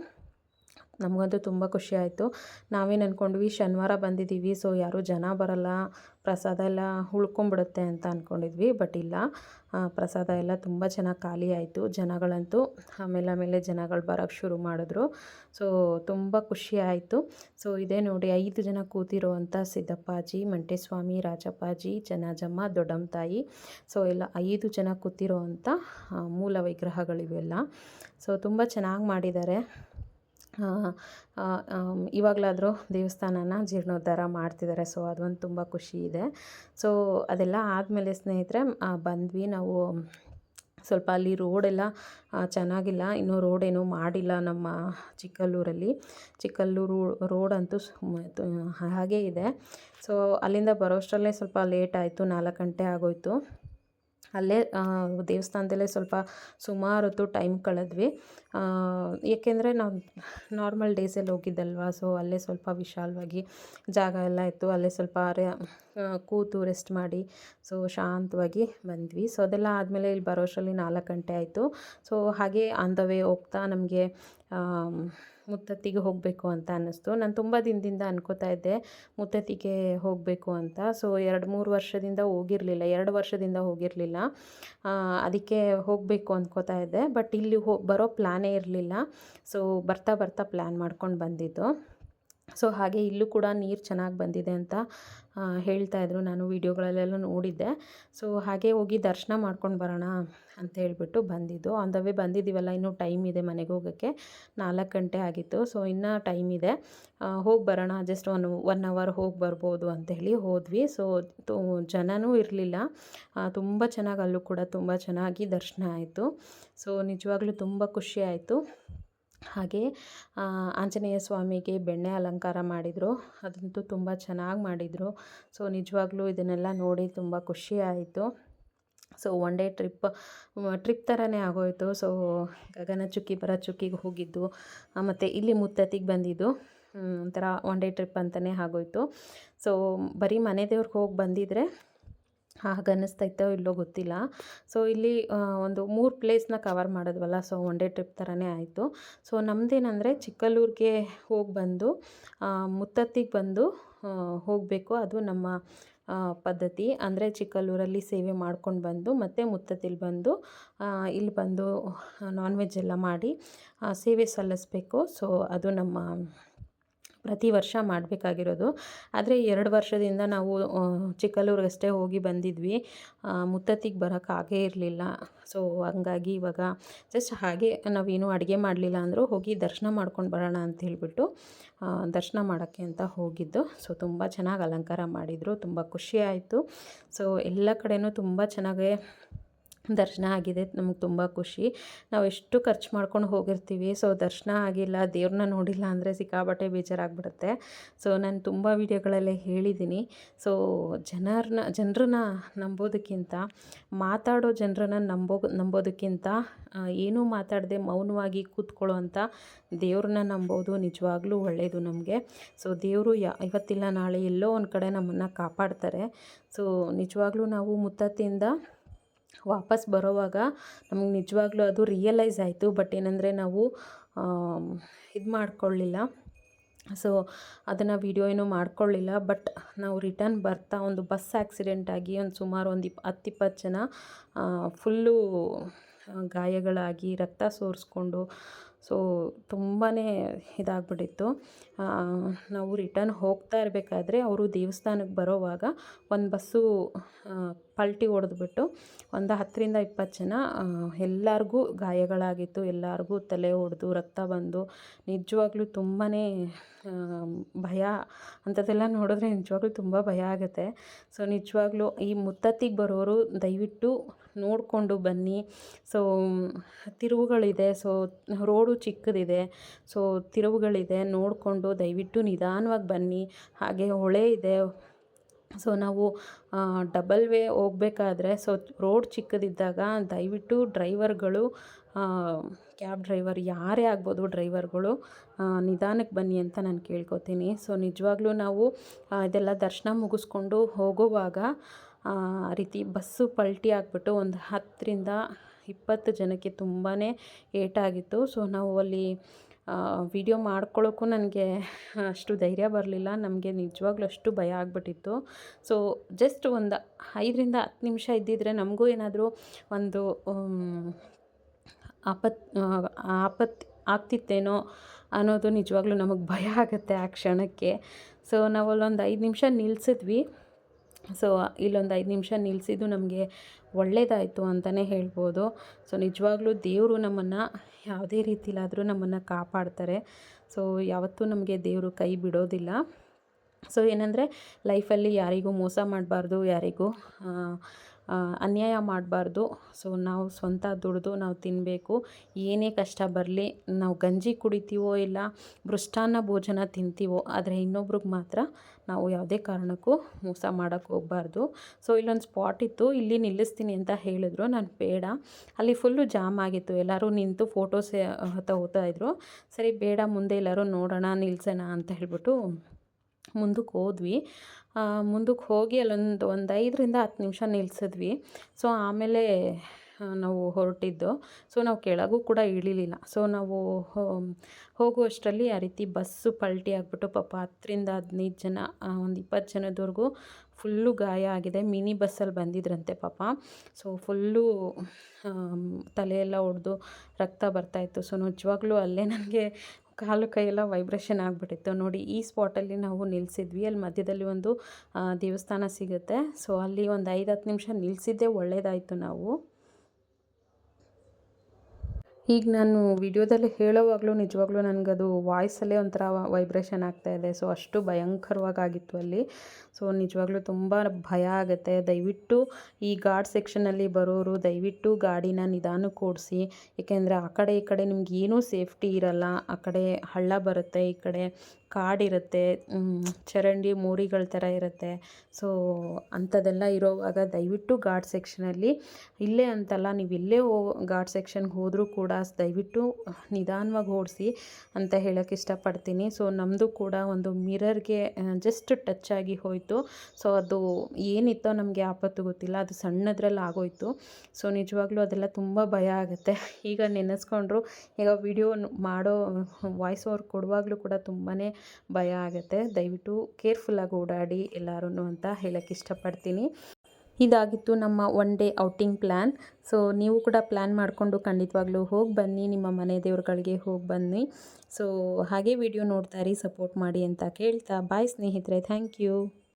ನಮಗಂತೂ ತುಂಬ ಖುಷಿ ಆಯಿತು. ನಾವೇನು ಅಂದ್ಕೊಂಡ್ವಿ ಶನಿವಾರ ಬಂದಿದ್ದೀವಿ ಸೊ ಯಾರೂ ಜನ ಬರಲ್ಲ, ಪ್ರಸಾದ ಎಲ್ಲ ಉಳ್ಕೊಂಬಿಡುತ್ತೆ ಅಂತ ಅಂದ್ಕೊಂಡಿದ್ವಿ ಬಟ್ ಇಲ್ಲ. ಪ್ರಸಾದ ಎಲ್ಲ ತುಂಬ ಚೆನ್ನಾಗಿ ಖಾಲಿ ಆಯಿತು, ಜನಗಳಂತೂ. ಆಮೇಲೆ ಆಮೇಲೆ ಜನಗಳು ಬರೋಕ್ಕೆ ಶುರು ಮಾಡಿದ್ರು. ಸೊ ತುಂಬ ಖುಷಿ ಆಯಿತು. ಸೊ ಇದೇ ನೋಡಿ, ಐದು ಜನ ಕೂತಿರುವಂಥ ಸಿದ್ದಪ್ಪಾಜಿ, ಮಂಟೇಸ್ವಾಮಿ, ರಾಜಪ್ಪಾಜಿ, ಜನಾಜಮ್ಮ ದೊಡ್ಡಮ್ಮ ತಾಯಿ ಸೊ ಎಲ್ಲ ಐದು ಜನ ಕೂತಿರುವಂಥ ಮೂಲ ವಿಗ್ರಹಗಳಿವೆಲ್ಲ. ಸೊ ತುಂಬ ಚೆನ್ನಾಗಿ ಮಾಡಿದ್ದಾರೆ. ಇವಾಗಲಾದರೂ ದೇವಸ್ಥಾನನ ಜೀರ್ಣೋದ್ಧಾರ ಮಾಡ್ತಿದ್ದಾರೆ ಸೊ ಅದೊಂದು ತುಂಬ ಖುಷಿ ಇದೆ. ಸೊ, ಅದೆಲ್ಲ ಆದಮೇಲೆ ಸ್ನೇಹಿತರೆ ಬಂದ್ವಿ ನಾವು, ಸ್ವಲ್ಪ ಅಲ್ಲಿ ರೋಡೆಲ್ಲ ಚೆನ್ನಾಗಿಲ್ಲ. ಇನ್ನೂ ರೋಡ್ ಏನೂ ಮಾಡಿಲ್ಲ ನಮ್ಮ ಚಿಕ್ಕಲ್ಲೂರಲ್ಲಿ. ಚಿಕ್ಕಲ್ಲೂರು ರೋಡ್ ಅಂತೂ ಹಾಗೇ ಇದೆ. ಸೊ, ಅಲ್ಲಿಂದ ಬರೋಷ್ಟರಲ್ಲೇ ಸ್ವಲ್ಪ ಲೇಟ್ ಆಯಿತು. ನಾಲ್ಕು ಗಂಟೆ ಆಗೋಯಿತು. ಅಲ್ಲೇ ದೇವಸ್ಥಾನದಲ್ಲೇ ಸ್ವಲ್ಪ ಸುಮಾರು ಹೊತ್ತು ಟೈಮ್ ಕಳೆದ್ವಿ. ಏಕೆಂದರೆ ನಾವು ನಾರ್ಮಲ್ ಡೇಸಲ್ಲಿ ಹೋಗಿದ್ದಲ್ವ ಸೊ ಅಲ್ಲೇ ಸ್ವಲ್ಪ ವಿಶಾಲವಾಗಿ ಜಾಗ ಎಲ್ಲ ಇತ್ತು. ಅಲ್ಲೇ ಸ್ವಲ್ಪ ಕೂತು ರೆಸ್ಟ್ ಮಾಡಿ ಸೊ ಶಾಂತವಾಗಿ ಬಂದ್ವಿ. ಸೊ ಅದೆಲ್ಲ ಆದಮೇಲೆ ಇಲ್ಲಿ ಬರೋಷ್ಟರಲ್ಲಿ ನಾಲ್ಕು ಗಂಟೆ ಆಯಿತು. ಸೊ ಹಾಗೆ ಆನ್ ದ ವೇ ಹೋಗ್ತಾ ನಮಗೆ ಮುತ್ತತ್ತಿಗೆ ಹೋಗಬೇಕು ಅಂತ ಅನ್ನಿಸ್ತು. ನಾನು ತುಂಬ ದಿನದಿಂದ ಅನ್ಕೋತಾ ಇದ್ದೆ, ಮುತ್ತತ್ತಿಗೆ ಹೋಗಬೇಕು ಅಂತ. ಸೊ ಎರಡು ಮೂರು ವರ್ಷದಿಂದ ಹೋಗಿರಲಿಲ್ಲ, ಎರಡು ವರ್ಷದಿಂದ ಹೋಗಿರಲಿಲ್ಲ. ಅದಕ್ಕೆ ಹೋಗಬೇಕು ಅಂದ್ಕೋತಾ ಇದ್ದೆ ಬಟ್ ಇಲ್ಲಿ ಹೋ, ಬರೋ ಪ್ಲ್ಯಾನೇ ಇರಲಿಲ್ಲ. ಸೊ ಬರ್ತಾ ಬರ್ತಾ ಪ್ಲ್ಯಾನ್ ಮಾಡ್ಕೊಂಡು ಬಂದಿದ್ದು. ಸೊ ಹಾಗೆ ಇಲ್ಲೂ ಕೂಡ ನೀರು ಚೆನ್ನಾಗಿ ಬಂದಿದೆ ಅಂತ ಹೇಳ್ತಾ ಇದ್ರು. ನಾನು ವೀಡಿಯೋಗಳಲ್ಲೆಲ್ಲ ನೋಡಿದ್ದೆ. ಸೊ ಹಾಗೆ ಹೋಗಿ ದರ್ಶನ ಮಾಡ್ಕೊಂಡು ಬರೋಣ ಅಂತ ಹೇಳಿಬಿಟ್ಟು ಬಂದಿದ್ದು. ಆನ್ ದ ವೇ ಬಂದಿದ್ದೀವಲ್ಲ, ಇನ್ನೂ ಟೈಮ್ ಇದೆ ಮನೆಗೆ ಹೋಗೋಕ್ಕೆ. ನಾಲ್ಕು ಗಂಟೆ ಆಗಿತ್ತು. ಸೊ ಇನ್ನೂ ಟೈಮ್ ಇದೆ. ಹೋಗಿ ಬರೋಣ. ಜಸ್ಟ್ ಒನ್ ಒನ್ ಅವರ್ ಹೋಗಿ ಬರ್ಬೋದು ಹೇಳಿ ಹೋದ್ವಿ. ಸೊ ಜನನೂ ಇರಲಿಲ್ಲ. ತುಂಬ ಚೆನ್ನಾಗಿ ಅಲ್ಲೂ ಕೂಡ ತುಂಬ ಚೆನ್ನಾಗಿ ದರ್ಶನ ಆಯಿತು. ಸೊ ನಿಜವಾಗ್ಲೂ ತುಂಬ ಖುಷಿ ಆಯಿತು. ಹಾಗೆ ಆಂಜನೇಯ ಸ್ವಾಮಿಗೆ ಬೆಣ್ಣೆ ಅಲಂಕಾರ ಮಾಡಿದರು. ಅದಂತೂ ತುಂಬ ಚೆನ್ನಾಗಿ ಮಾಡಿದರು. ಸೊ, ನಿಜವಾಗ್ಲೂ ಇದನ್ನೆಲ್ಲ ನೋಡಿ ತುಂಬ ಖುಷಿ ಆಯಿತು. So, one day trip trip ಥರನೇ ಆಗೋಯಿತು. ಸೊ ಗಗನ ಚುಕ್ಕಿ ಬರ ಚುಕ್ಕಿಗೆ ಹೋಗಿದ್ದು ಮತ್ತು ಇಲ್ಲಿ ಮುತ್ತತ್ತಿಗೆ ಬಂದಿದ್ದು. ಒಂಥರ ಒನ್ ಡೇ ಟ್ರಿಪ್ ಅಂತಲೇ ಆಗೋಯಿತು. ಸೊ, ಬರೀ ಮನೆ ದೇವ್ರಿಗೆ ಹೋಗಿ ಬಂದಿದ್ರೆ ಹಾಗೆ ಅನ್ನಿಸ್ತೈತೋ ಇಲ್ಲೋ ಗೊತ್ತಿಲ್ಲ. ಸೊ ಇಲ್ಲಿ ಒಂದು ಮೂರು ಪ್ಲೇಸ್ನ ಕವರ್ ಮಾಡಿದ್ವಲ್ಲ ಸೊ ಒನ್ ಡೇ ಟ್ರಿಪ್ ಥರನೇ ಆಯಿತು. ಸೊ ನಮ್ಮದೇನಂದರೆ ಚಿಕ್ಕಲ್ಲೂರಿಗೆ ಹೋಗಿ ಬಂದು ಮುತ್ತತ್ತಿಗೆ ಬಂದು ಹೋಗಬೇಕು. ಅದು ನಮ್ಮ ಪದ್ಧತಿ. ಅಂದರೆ ಚಿಕ್ಕಲ್ಲೂರಲ್ಲಿ ಸೇವೆ ಮಾಡ್ಕೊಂಡು ಬಂದು, ಮತ್ತು ಮುತ್ತತ್ತಿಲಿ ಬಂದು ಇಲ್ಲಿ ಬಂದು ನಾನ್ ವೆಜ್ ಎಲ್ಲ ಮಾಡಿ ಸೇವೆ ಸಲ್ಲಿಸ್ಬೇಕು. ಸೊ ಅದು ನಮ್ಮ ಪ್ರತಿ ವರ್ಷ ಮಾಡಬೇಕಾಗಿರೋದು. ಆದರೆ ಎರಡು ವರ್ಷದಿಂದ ನಾವು ಚಿಕ್ಕಲ್ಲೂರಿಗಷ್ಟೇ ಹೋಗಿ ಬಂದಿದ್ವಿ. ಮುತ್ತತ್ತಿಗೆ ಬರೋಕ್ಕಾಗೇ ಇರಲಿಲ್ಲ. ಸೊ ಹಂಗಾಗಿ ಇವಾಗ ಜಸ್ಟ್ ಹಾಗೆ ನಾವೇನು ಅಡುಗೆ ಮಾಡಲಿಲ್ಲ ಅಂದರೂ ಹೋಗಿ ದರ್ಶನ ಮಾಡ್ಕೊಂಡು ಬರೋಣ ಅಂತ ಹೇಳಿಬಿಟ್ಟು ದರ್ಶನ ಮಾಡೋಕ್ಕೆ ಅಂತ ಹೋಗಿದ್ದು. ಸೊ ತುಂಬ ಚೆನ್ನಾಗಿ ಅಲಂಕಾರ ಮಾಡಿದರು. ತುಂಬ ಖುಷಿ ಆಯಿತು. ಸೊ ಎಲ್ಲ ಕಡೆಯೂ ತುಂಬ ಚೆನ್ನಾಗೇ ದರ್ಶನ ಆಗಿದೆ, ನಮಗೆ ತುಂಬ ಖುಷಿ. ನಾವು ಎಷ್ಟು ಖರ್ಚು ಮಾಡ್ಕೊಂಡು ಹೋಗಿರ್ತೀವಿ, ಸೊ ದರ್ಶನ ಆಗಿಲ್ಲ ದೇವ್ರನ್ನ ನೋಡಿಲ್ಲ ಅಂದರೆ ಸಿಕ್ಕಾಬಟ್ಟೆ ಬೇಜಾರಾಗ್ಬಿಡುತ್ತೆ. ಸೊ ನಾನು ತುಂಬ ವೀಡಿಯೋಗಳಲ್ಲೇ ಹೇಳಿದ್ದೀನಿ ಸೊ ಜನರನ್ನ ಜನರನ್ನ ನಂಬೋದಕ್ಕಿಂತ, ಮಾತಾಡೋ ಜನರನ್ನ ನಂಬೋ, ನಂಬೋದಕ್ಕಿಂತ ಏನೂ ಮಾತಾಡದೆ ಮೌನವಾಗಿ ಕೂತ್ಕೊಳ್ಳೋವಂಥ ದೇವ್ರನ್ನ ನಂಬೋದು ನಿಜವಾಗ್ಲೂ ಒಳ್ಳೆಯದು ನಮಗೆ. ಸೊ ದೇವರು ಯಾ, ಇವತ್ತಿಲ್ಲ, ನಾಳೆ ಎಲ್ಲೋ ಒಂದು ಕಡೆ ನಮ್ಮನ್ನು ಕಾಪಾಡ್ತಾರೆ. ಸೊ ನಿಜವಾಗ್ಲೂ ನಾವು ಮುತ್ತತ್ತಿಂದ ವಾಪಸ್ ಬರೋವಾಗ ನಮಗೆ ನಿಜವಾಗ್ಲೂ ಅದು ರಿಯಲೈಸ್ ಆಯಿತು. ಬಟ್ ಏನಂದರೆ ನಾವು ಇದು ಮಾಡ್ಕೊಳ್ಳಿಲ್ಲ. ಸೊ ಅದನ್ನು ವೀಡಿಯೋ ಏನೂ ಮಾಡ್ಕೊಳ್ಳಿಲ್ಲ. ಬಟ್ ನಾವು ರಿಟರ್ನ್ ಬರ್ತಾ ಒಂದು ಬಸ್ ಆಕ್ಸಿಡೆಂಟ್ ಆಗಿ ಒಂದು ಸುಮಾರು ಒಂದು ಇಪ್ ಹತ್ತು ಇಪ್ಪತ್ತು ಜನ ಫುಲ್ಲು ಗಾಯಗಳಾಗಿ ರಕ್ತ ಸೋರಿಸ್ಕೊಂಡು ಸೊ ತುಂಬಾ ಇದಾಗ್ಬಿಟ್ಟಿತ್ತು. ನಾವು ರಿಟರ್ನ್ ಹೋಗ್ತಾ ಇರಬೇಕಾದ್ರೆ ಅವರು ದೇವಸ್ಥಾನಕ್ಕೆ ಬರೋವಾಗ ಒಂದು ಬಸ್ಸು ಪಲ್ಟಿ ಹೊಡೆದ್ಬಿಟ್ಟು ಒಂದು ಹತ್ತರಿಂದ ಇಪ್ಪತ್ತು ಜನ ಎಲ್ಲರಿಗೂ ಗಾಯಗಳಾಗಿತ್ತು. ಎಲ್ಲರಿಗೂ ತಲೆ ಹೊಡೆದು ರಕ್ತ ಬಂದು, ನಿಜವಾಗ್ಲೂ ತುಂಬಾ ಭಯ ಅಂಥದ್ದೆಲ್ಲ ನೋಡಿದ್ರೆ ನಿಜವಾಗ್ಲೂ ತುಂಬ ಭಯ ಆಗುತ್ತೆ. ಸೊ, ನಿಜವಾಗ್ಲೂ ಈ ಮುತ್ತತ್ತಿಗೆ ಬರೋರು ದಯವಿಟ್ಟು ನೋಡಿಕೊಂಡು ಬನ್ನಿ. ಸೊ, ತಿರುವುಗಳಿದೆ. ಸೊ, ರೋಡು ಚಿಕ್ಕದಿದೆ. ಸೊ, ತಿರುವುಗಳಿದೆ. ನೋಡಿಕೊಂಡು ದಯವಿಟ್ಟು ನಿಧಾನವಾಗಿ ಬನ್ನಿ. ಹಾಗೆ ಹೊಳೆ ಇದೆ. ಸೊ ನಾವು ಡಬಲ್ ವೇ ಹೋಗಬೇಕಾದ್ರೆ ಸೊ ರೋಡ್ ಚಿಕ್ಕದಿದ್ದಾಗ ದಯವಿಟ್ಟು ಡ್ರೈವರ್ಗಳು ಕ್ಯಾಬ್ ಡ್ರೈವರ್ ಯಾರೇ ಆಗ್ಬೋದು ಡ್ರೈವರ್ಗಳು ನಿಧಾನಕ್ಕೆ ಬನ್ನಿ ಅಂತ ನಾನು ಕೇಳ್ಕೊತೀನಿ. ಸೊ ನಿಜವಾಗ್ಲೂ ನಾವು ಇದೆಲ್ಲ ದರ್ಶನ ಮುಗಿಸ್ಕೊಂಡು ಹೋಗುವಾಗ, ಆ, ರೀತಿ ಬಸ್ಸು ಪಲ್ಟಿ ಆಗಿಬಿಟ್ಟು ಒಂದು ಹತ್ತರಿಂದ ಇಪ್ಪತ್ತು ಜನಕ್ಕೆ ತುಂಬಾ ಏಟಾಗಿತ್ತು. ಸೊ ನಾವು ಅಲ್ಲಿ ವಿಡಿಯೋ ಮಾಡ್ಕೊಳ್ಳೋಕ್ಕೂ ನನಗೆ ಅಷ್ಟು ಧೈರ್ಯ ಬರಲಿಲ್ಲ. ನಮಗೆ ನಿಜವಾಗ್ಲೂ ಅಷ್ಟು ಭಯ ಆಗಿಬಿಟ್ಟಿತ್ತು. ಸೊ ಜಸ್ಟ್ ಒಂದು ಐದರಿಂದ ಹತ್ತು ನಿಮಿಷ ಇದ್ದಿದ್ರೆ ನಮಗೂ ಏನಾದರೂ ಒಂದು ಆಪತ್ ಆಪತ್ ಆಗ್ತಿತ್ತೇನೋ ಅನ್ನೋದು ನಿಜವಾಗ್ಲೂ ನಮಗೆ ಭಯ ಆಗುತ್ತೆ ಆ ಕ್ಷಣಕ್ಕೆ. ಸೊ ನಾವು ಅಲ್ಲೊಂದು ಐದು ನಿಮಿಷ ನಿಲ್ಲಿಸಿದ್ವಿ ಸೊ, ಇಲ್ಲೊಂದು ಐದು ನಿಮಿಷ ನಿಲ್ಲಿಸಿದ್ದು ನಮಗೆ ಒಳ್ಳೆಯದಾಯಿತು ಅಂತಲೇ ಹೇಳ್ಬೋದು. ಸೊ, ನಿಜವಾಗ್ಲೂ ದೇವರು ನಮ್ಮನ್ನು ಯಾವುದೇ ರೀತಿಲಾದರೂ ನಮ್ಮನ್ನು ಕಾಪಾಡ್ತಾರೆ. ಸೊ, ಯಾವತ್ತೂ ನಮಗೆ ದೇವರು ಕೈ ಬಿಡೋದಿಲ್ಲ. ಸೊ, ಏನಂದರೆ ಲೈಫಲ್ಲಿ ಯಾರಿಗೂ ಮೋಸ ಮಾಡಬಾರ್ದು, ಯಾರಿಗೂ ಅನ್ಯಾಯ ಮಾಡಬಾರ್ದು. ಸೊ ನಾವು ಸ್ವಂತ ದುಡಿದು ನಾವು ತಿನ್ನಬೇಕು ಏನೇ ಕಷ್ಟ ಬರಲಿ, ನಾವು ಗಂಜಿ ಕುಡಿತೀವೋ ಇಲ್ಲ, ಮೃಷ್ಟಾನ್ನ ಭೋಜನ ತಿಂತೀವೋ, ಆದರೆ ಇನ್ನೊಬ್ರಿಗೆ ಮಾತ್ರ ನಾವು ಯಾವುದೇ ಕಾರಣಕ್ಕೂ ಮೋಸ ಮಾಡೋಕ್ಕೆ ಹೋಗಬಾರ್ದು. ಸೊ ಇಲ್ಲೊಂದು ಸ್ಪಾಟ್ ಇತ್ತು. ಇಲ್ಲಿ ನಿಲ್ಲಿಸ್ತೀನಿ ಅಂತ ಹೇಳಿದ್ರು. ನಾನು ಬೇಡ. ಅಲ್ಲಿ ಫುಲ್ಲು ಜಾಮ್ ಆಗಿತ್ತು. ಎಲ್ಲರೂ ನಿಂತು ಫೋಟೋಸ್ ತಗೋತಾ ಇದ್ರು. ಸರಿ, ಬೇಡ, ಮುಂದೆ ಎಲ್ಲರೂ ನೋಡೋಣ ನಿಲ್ಲಿಸೋಣ ಅಂತ ಹೇಳ್ಬಿಟ್ಟು ಮುಂದಕ್ಕೆ ಹೋದ್ವಿ. ಮುಂದಕ್ಕೆ ಹೋಗಿ ಅಲ್ಲೊಂದು ಒಂದು ಐದರಿಂದ ಹತ್ತು ನಿಮಿಷ ನಿಲ್ಲಿಸಿದ್ವಿ ಸೊ, ಆಮೇಲೆ ನಾವು ಹೊರಟಿದ್ದು. ಸೊ, ನಾವು ಕೆಳಗೂ ಕೂಡ ಇಳಿಲಿಲ್ಲ. ಸೊ, ನಾವು ಹೋಗುವಷ್ಟರಲ್ಲಿ ಆ ರೀತಿ ಬಸ್ಸು ಪಲ್ಟಿ ಆಗಿಬಿಟ್ಟು ಪಾಪ ಹತ್ತರಿಂದ ಹದಿನೈದು ಜನ ಒಂದು ಇಪ್ಪತ್ತು ಜನದವರೆಗೂ ಫುಲ್ಲು ಗಾಯ ಆಗಿದೆ. ಮಿನಿ ಬಸ್ಸಲ್ಲಿ ಬಂದಿದ್ರಂತೆ ಪಾಪ. ಸೊ, ಫುಲ್ಲು ತಲೆಯೆಲ್ಲ ಒಡೆದು ರಕ್ತ ಬರ್ತಾಯಿತ್ತು ಸೊ ನಿಜವಾಗ್ಲೂ ಅಲ್ಲೇ ನನಗೆ ಕಾಲು ಕೈಯೆಲ್ಲ ವೈಬ್ರೇಷನ್ ಆಗಿಬಿಟ್ಟಿತ್ತು. ನೋಡಿ, ಈ ಸ್ಪಾಟಲ್ಲಿ ನಾವು ನಿಲ್ಲಿಸಿದ್ವಿ ಅಲ್ಲಿ ಮಧ್ಯದಲ್ಲಿ ಒಂದು ದೇವಸ್ಥಾನ ಸಿಗುತ್ತೆ. ಸೊ ಅಲ್ಲಿ ಒಂದು ಐದು ಹತ್ತು ನಿಮಿಷ ನಿಲ್ಲಿಸಿದ್ದೇ ಒಳ್ಳೆಯದಾಯಿತು ನಾವು. ಈಗ ನಾನು ವಿಡಿಯೋದಲ್ಲಿ ಹೇಳೋವಾಗಲೂ, ನಿಜವಾಗ್ಲೂ ನನಗದು ವಾಯ್ಸಲ್ಲೇ ಒಂಥರ ವೈಬ್ರೇಷನ್ ಆಗ್ತಾ ಇದೆ. ಸೊ ಅಷ್ಟು ಭಯಂಕರವಾಗಿತ್ತು ಅಲ್ಲಿ. ಸೊ ನಿಜವಾಗ್ಲೂ ತುಂಬ ಭಯ ಆಗುತ್ತೆ. ದಯವಿಟ್ಟು ಈ ಗಾರ್ಡ್ ಸೆಕ್ಷನಲ್ಲಿ ಬರೋರು, ದಯವಿಟ್ಟು ಗಾಡಿನ ನಿಧಾನಕ್ಕೆ ಓಡಿಸಿ. ಏಕೆಂದರೆ ಆ ಕಡೆ ಈ ಕಡೆ ನಿಮ್ಗೆ ಏನೂ ಸೇಫ್ಟಿ ಇರಲ್ಲ. ಆ ಕಡೆ ಹಳ್ಳ ಬರುತ್ತೆ, ಈ ಕಡೆ ಕಾಡಿರುತ್ತೆ ಚರಂಡಿ ಮೋರಿಗಳ ಥರ ಇರುತ್ತೆ. ಸೊ, ಅಂಥದ್ದೆಲ್ಲ ಇರೋವಾಗ ದಯವಿಟ್ಟು ಘಾಟ್ ಸೆಕ್ಷನಲ್ಲಿ ಇಲ್ಲೇ ಅಂತಲ್ಲ, ನೀವು ಇಲ್ಲೇ ಹೋ, ಘಾಟ್ ಸೆಕ್ಷನ್ಗೆ ಹೋದರೂ ಕೂಡ ದಯವಿಟ್ಟು ನಿಧಾನವಾಗಿ ಓಡಿಸಿ ಅಂತ ಹೇಳೋಕ್ಕೆ ಇಷ್ಟಪಡ್ತೀನಿ. ಸೊ ನಮ್ಮದು ಕೂಡ ಒಂದು ಮಿರರ್ಗೆ ಜಸ್ಟ್ ಟಚ್ ಆಗಿ ಹೋಯಿತು. ಸೊ, ಅದು ಏನಿತ್ತೋ ನಮಗೆ ಆಪತ್ತು ಗೊತ್ತಿಲ್ಲ, ಅದು ಸಣ್ಣದ್ರಲ್ಲಿ ಆಗೋಯ್ತು. ಸೊ, ನಿಜವಾಗ್ಲೂ ಅದೆಲ್ಲ ತುಂಬ ಭಯ ಆಗುತ್ತೆ. ಈಗ ನೆನೆಸ್ಕೊಂಡ್ರು, ಈಗ ವಿಡಿಯೋ ಮಾಡೋ ವಾಯ್ಸ್ ಓವರ್ ಕೊಡುವಾಗಲೂ ಕೂಡ ತುಂಬಾ ಭಯ ಆಗುತ್ತೆ. ದಯವಿಟ್ಟು ಕೇರ್ಫುಲ್ಲಾಗಿ ಓಡಾಡಿ ಎಲ್ಲರೂ ಅಂತ ಹೇಳೋಕ್ಕೆ ಇಷ್ಟಪಡ್ತೀನಿ. ಇದಾಗಿತ್ತು ನಮ್ಮ one day outing plan so, ನೀವು ಕೂಡ ಪ್ಲ್ಯಾನ್ ಮಾಡಿಕೊಂಡು ಖಂಡಿತವಾಗ್ಲೂ ಹೋಗಿ ಬನ್ನಿ. ನಿಮ್ಮ ಮನೆ ದೇವ್ರುಗಳಿಗೆ ಹೋಗಿ ಬನ್ನಿ. ಸೊ, ಹಾಗೆ ವಿಡಿಯೋ ನೋಡ್ತಾ ಸಪೋರ್ಟ್ ಮಾಡಿ ಅಂತ ಕೇಳ್ತಾ. ಬಾಯ್ ಸ್ನೇಹಿತರೆ, ಥ್ಯಾಂಕ್ ಯು.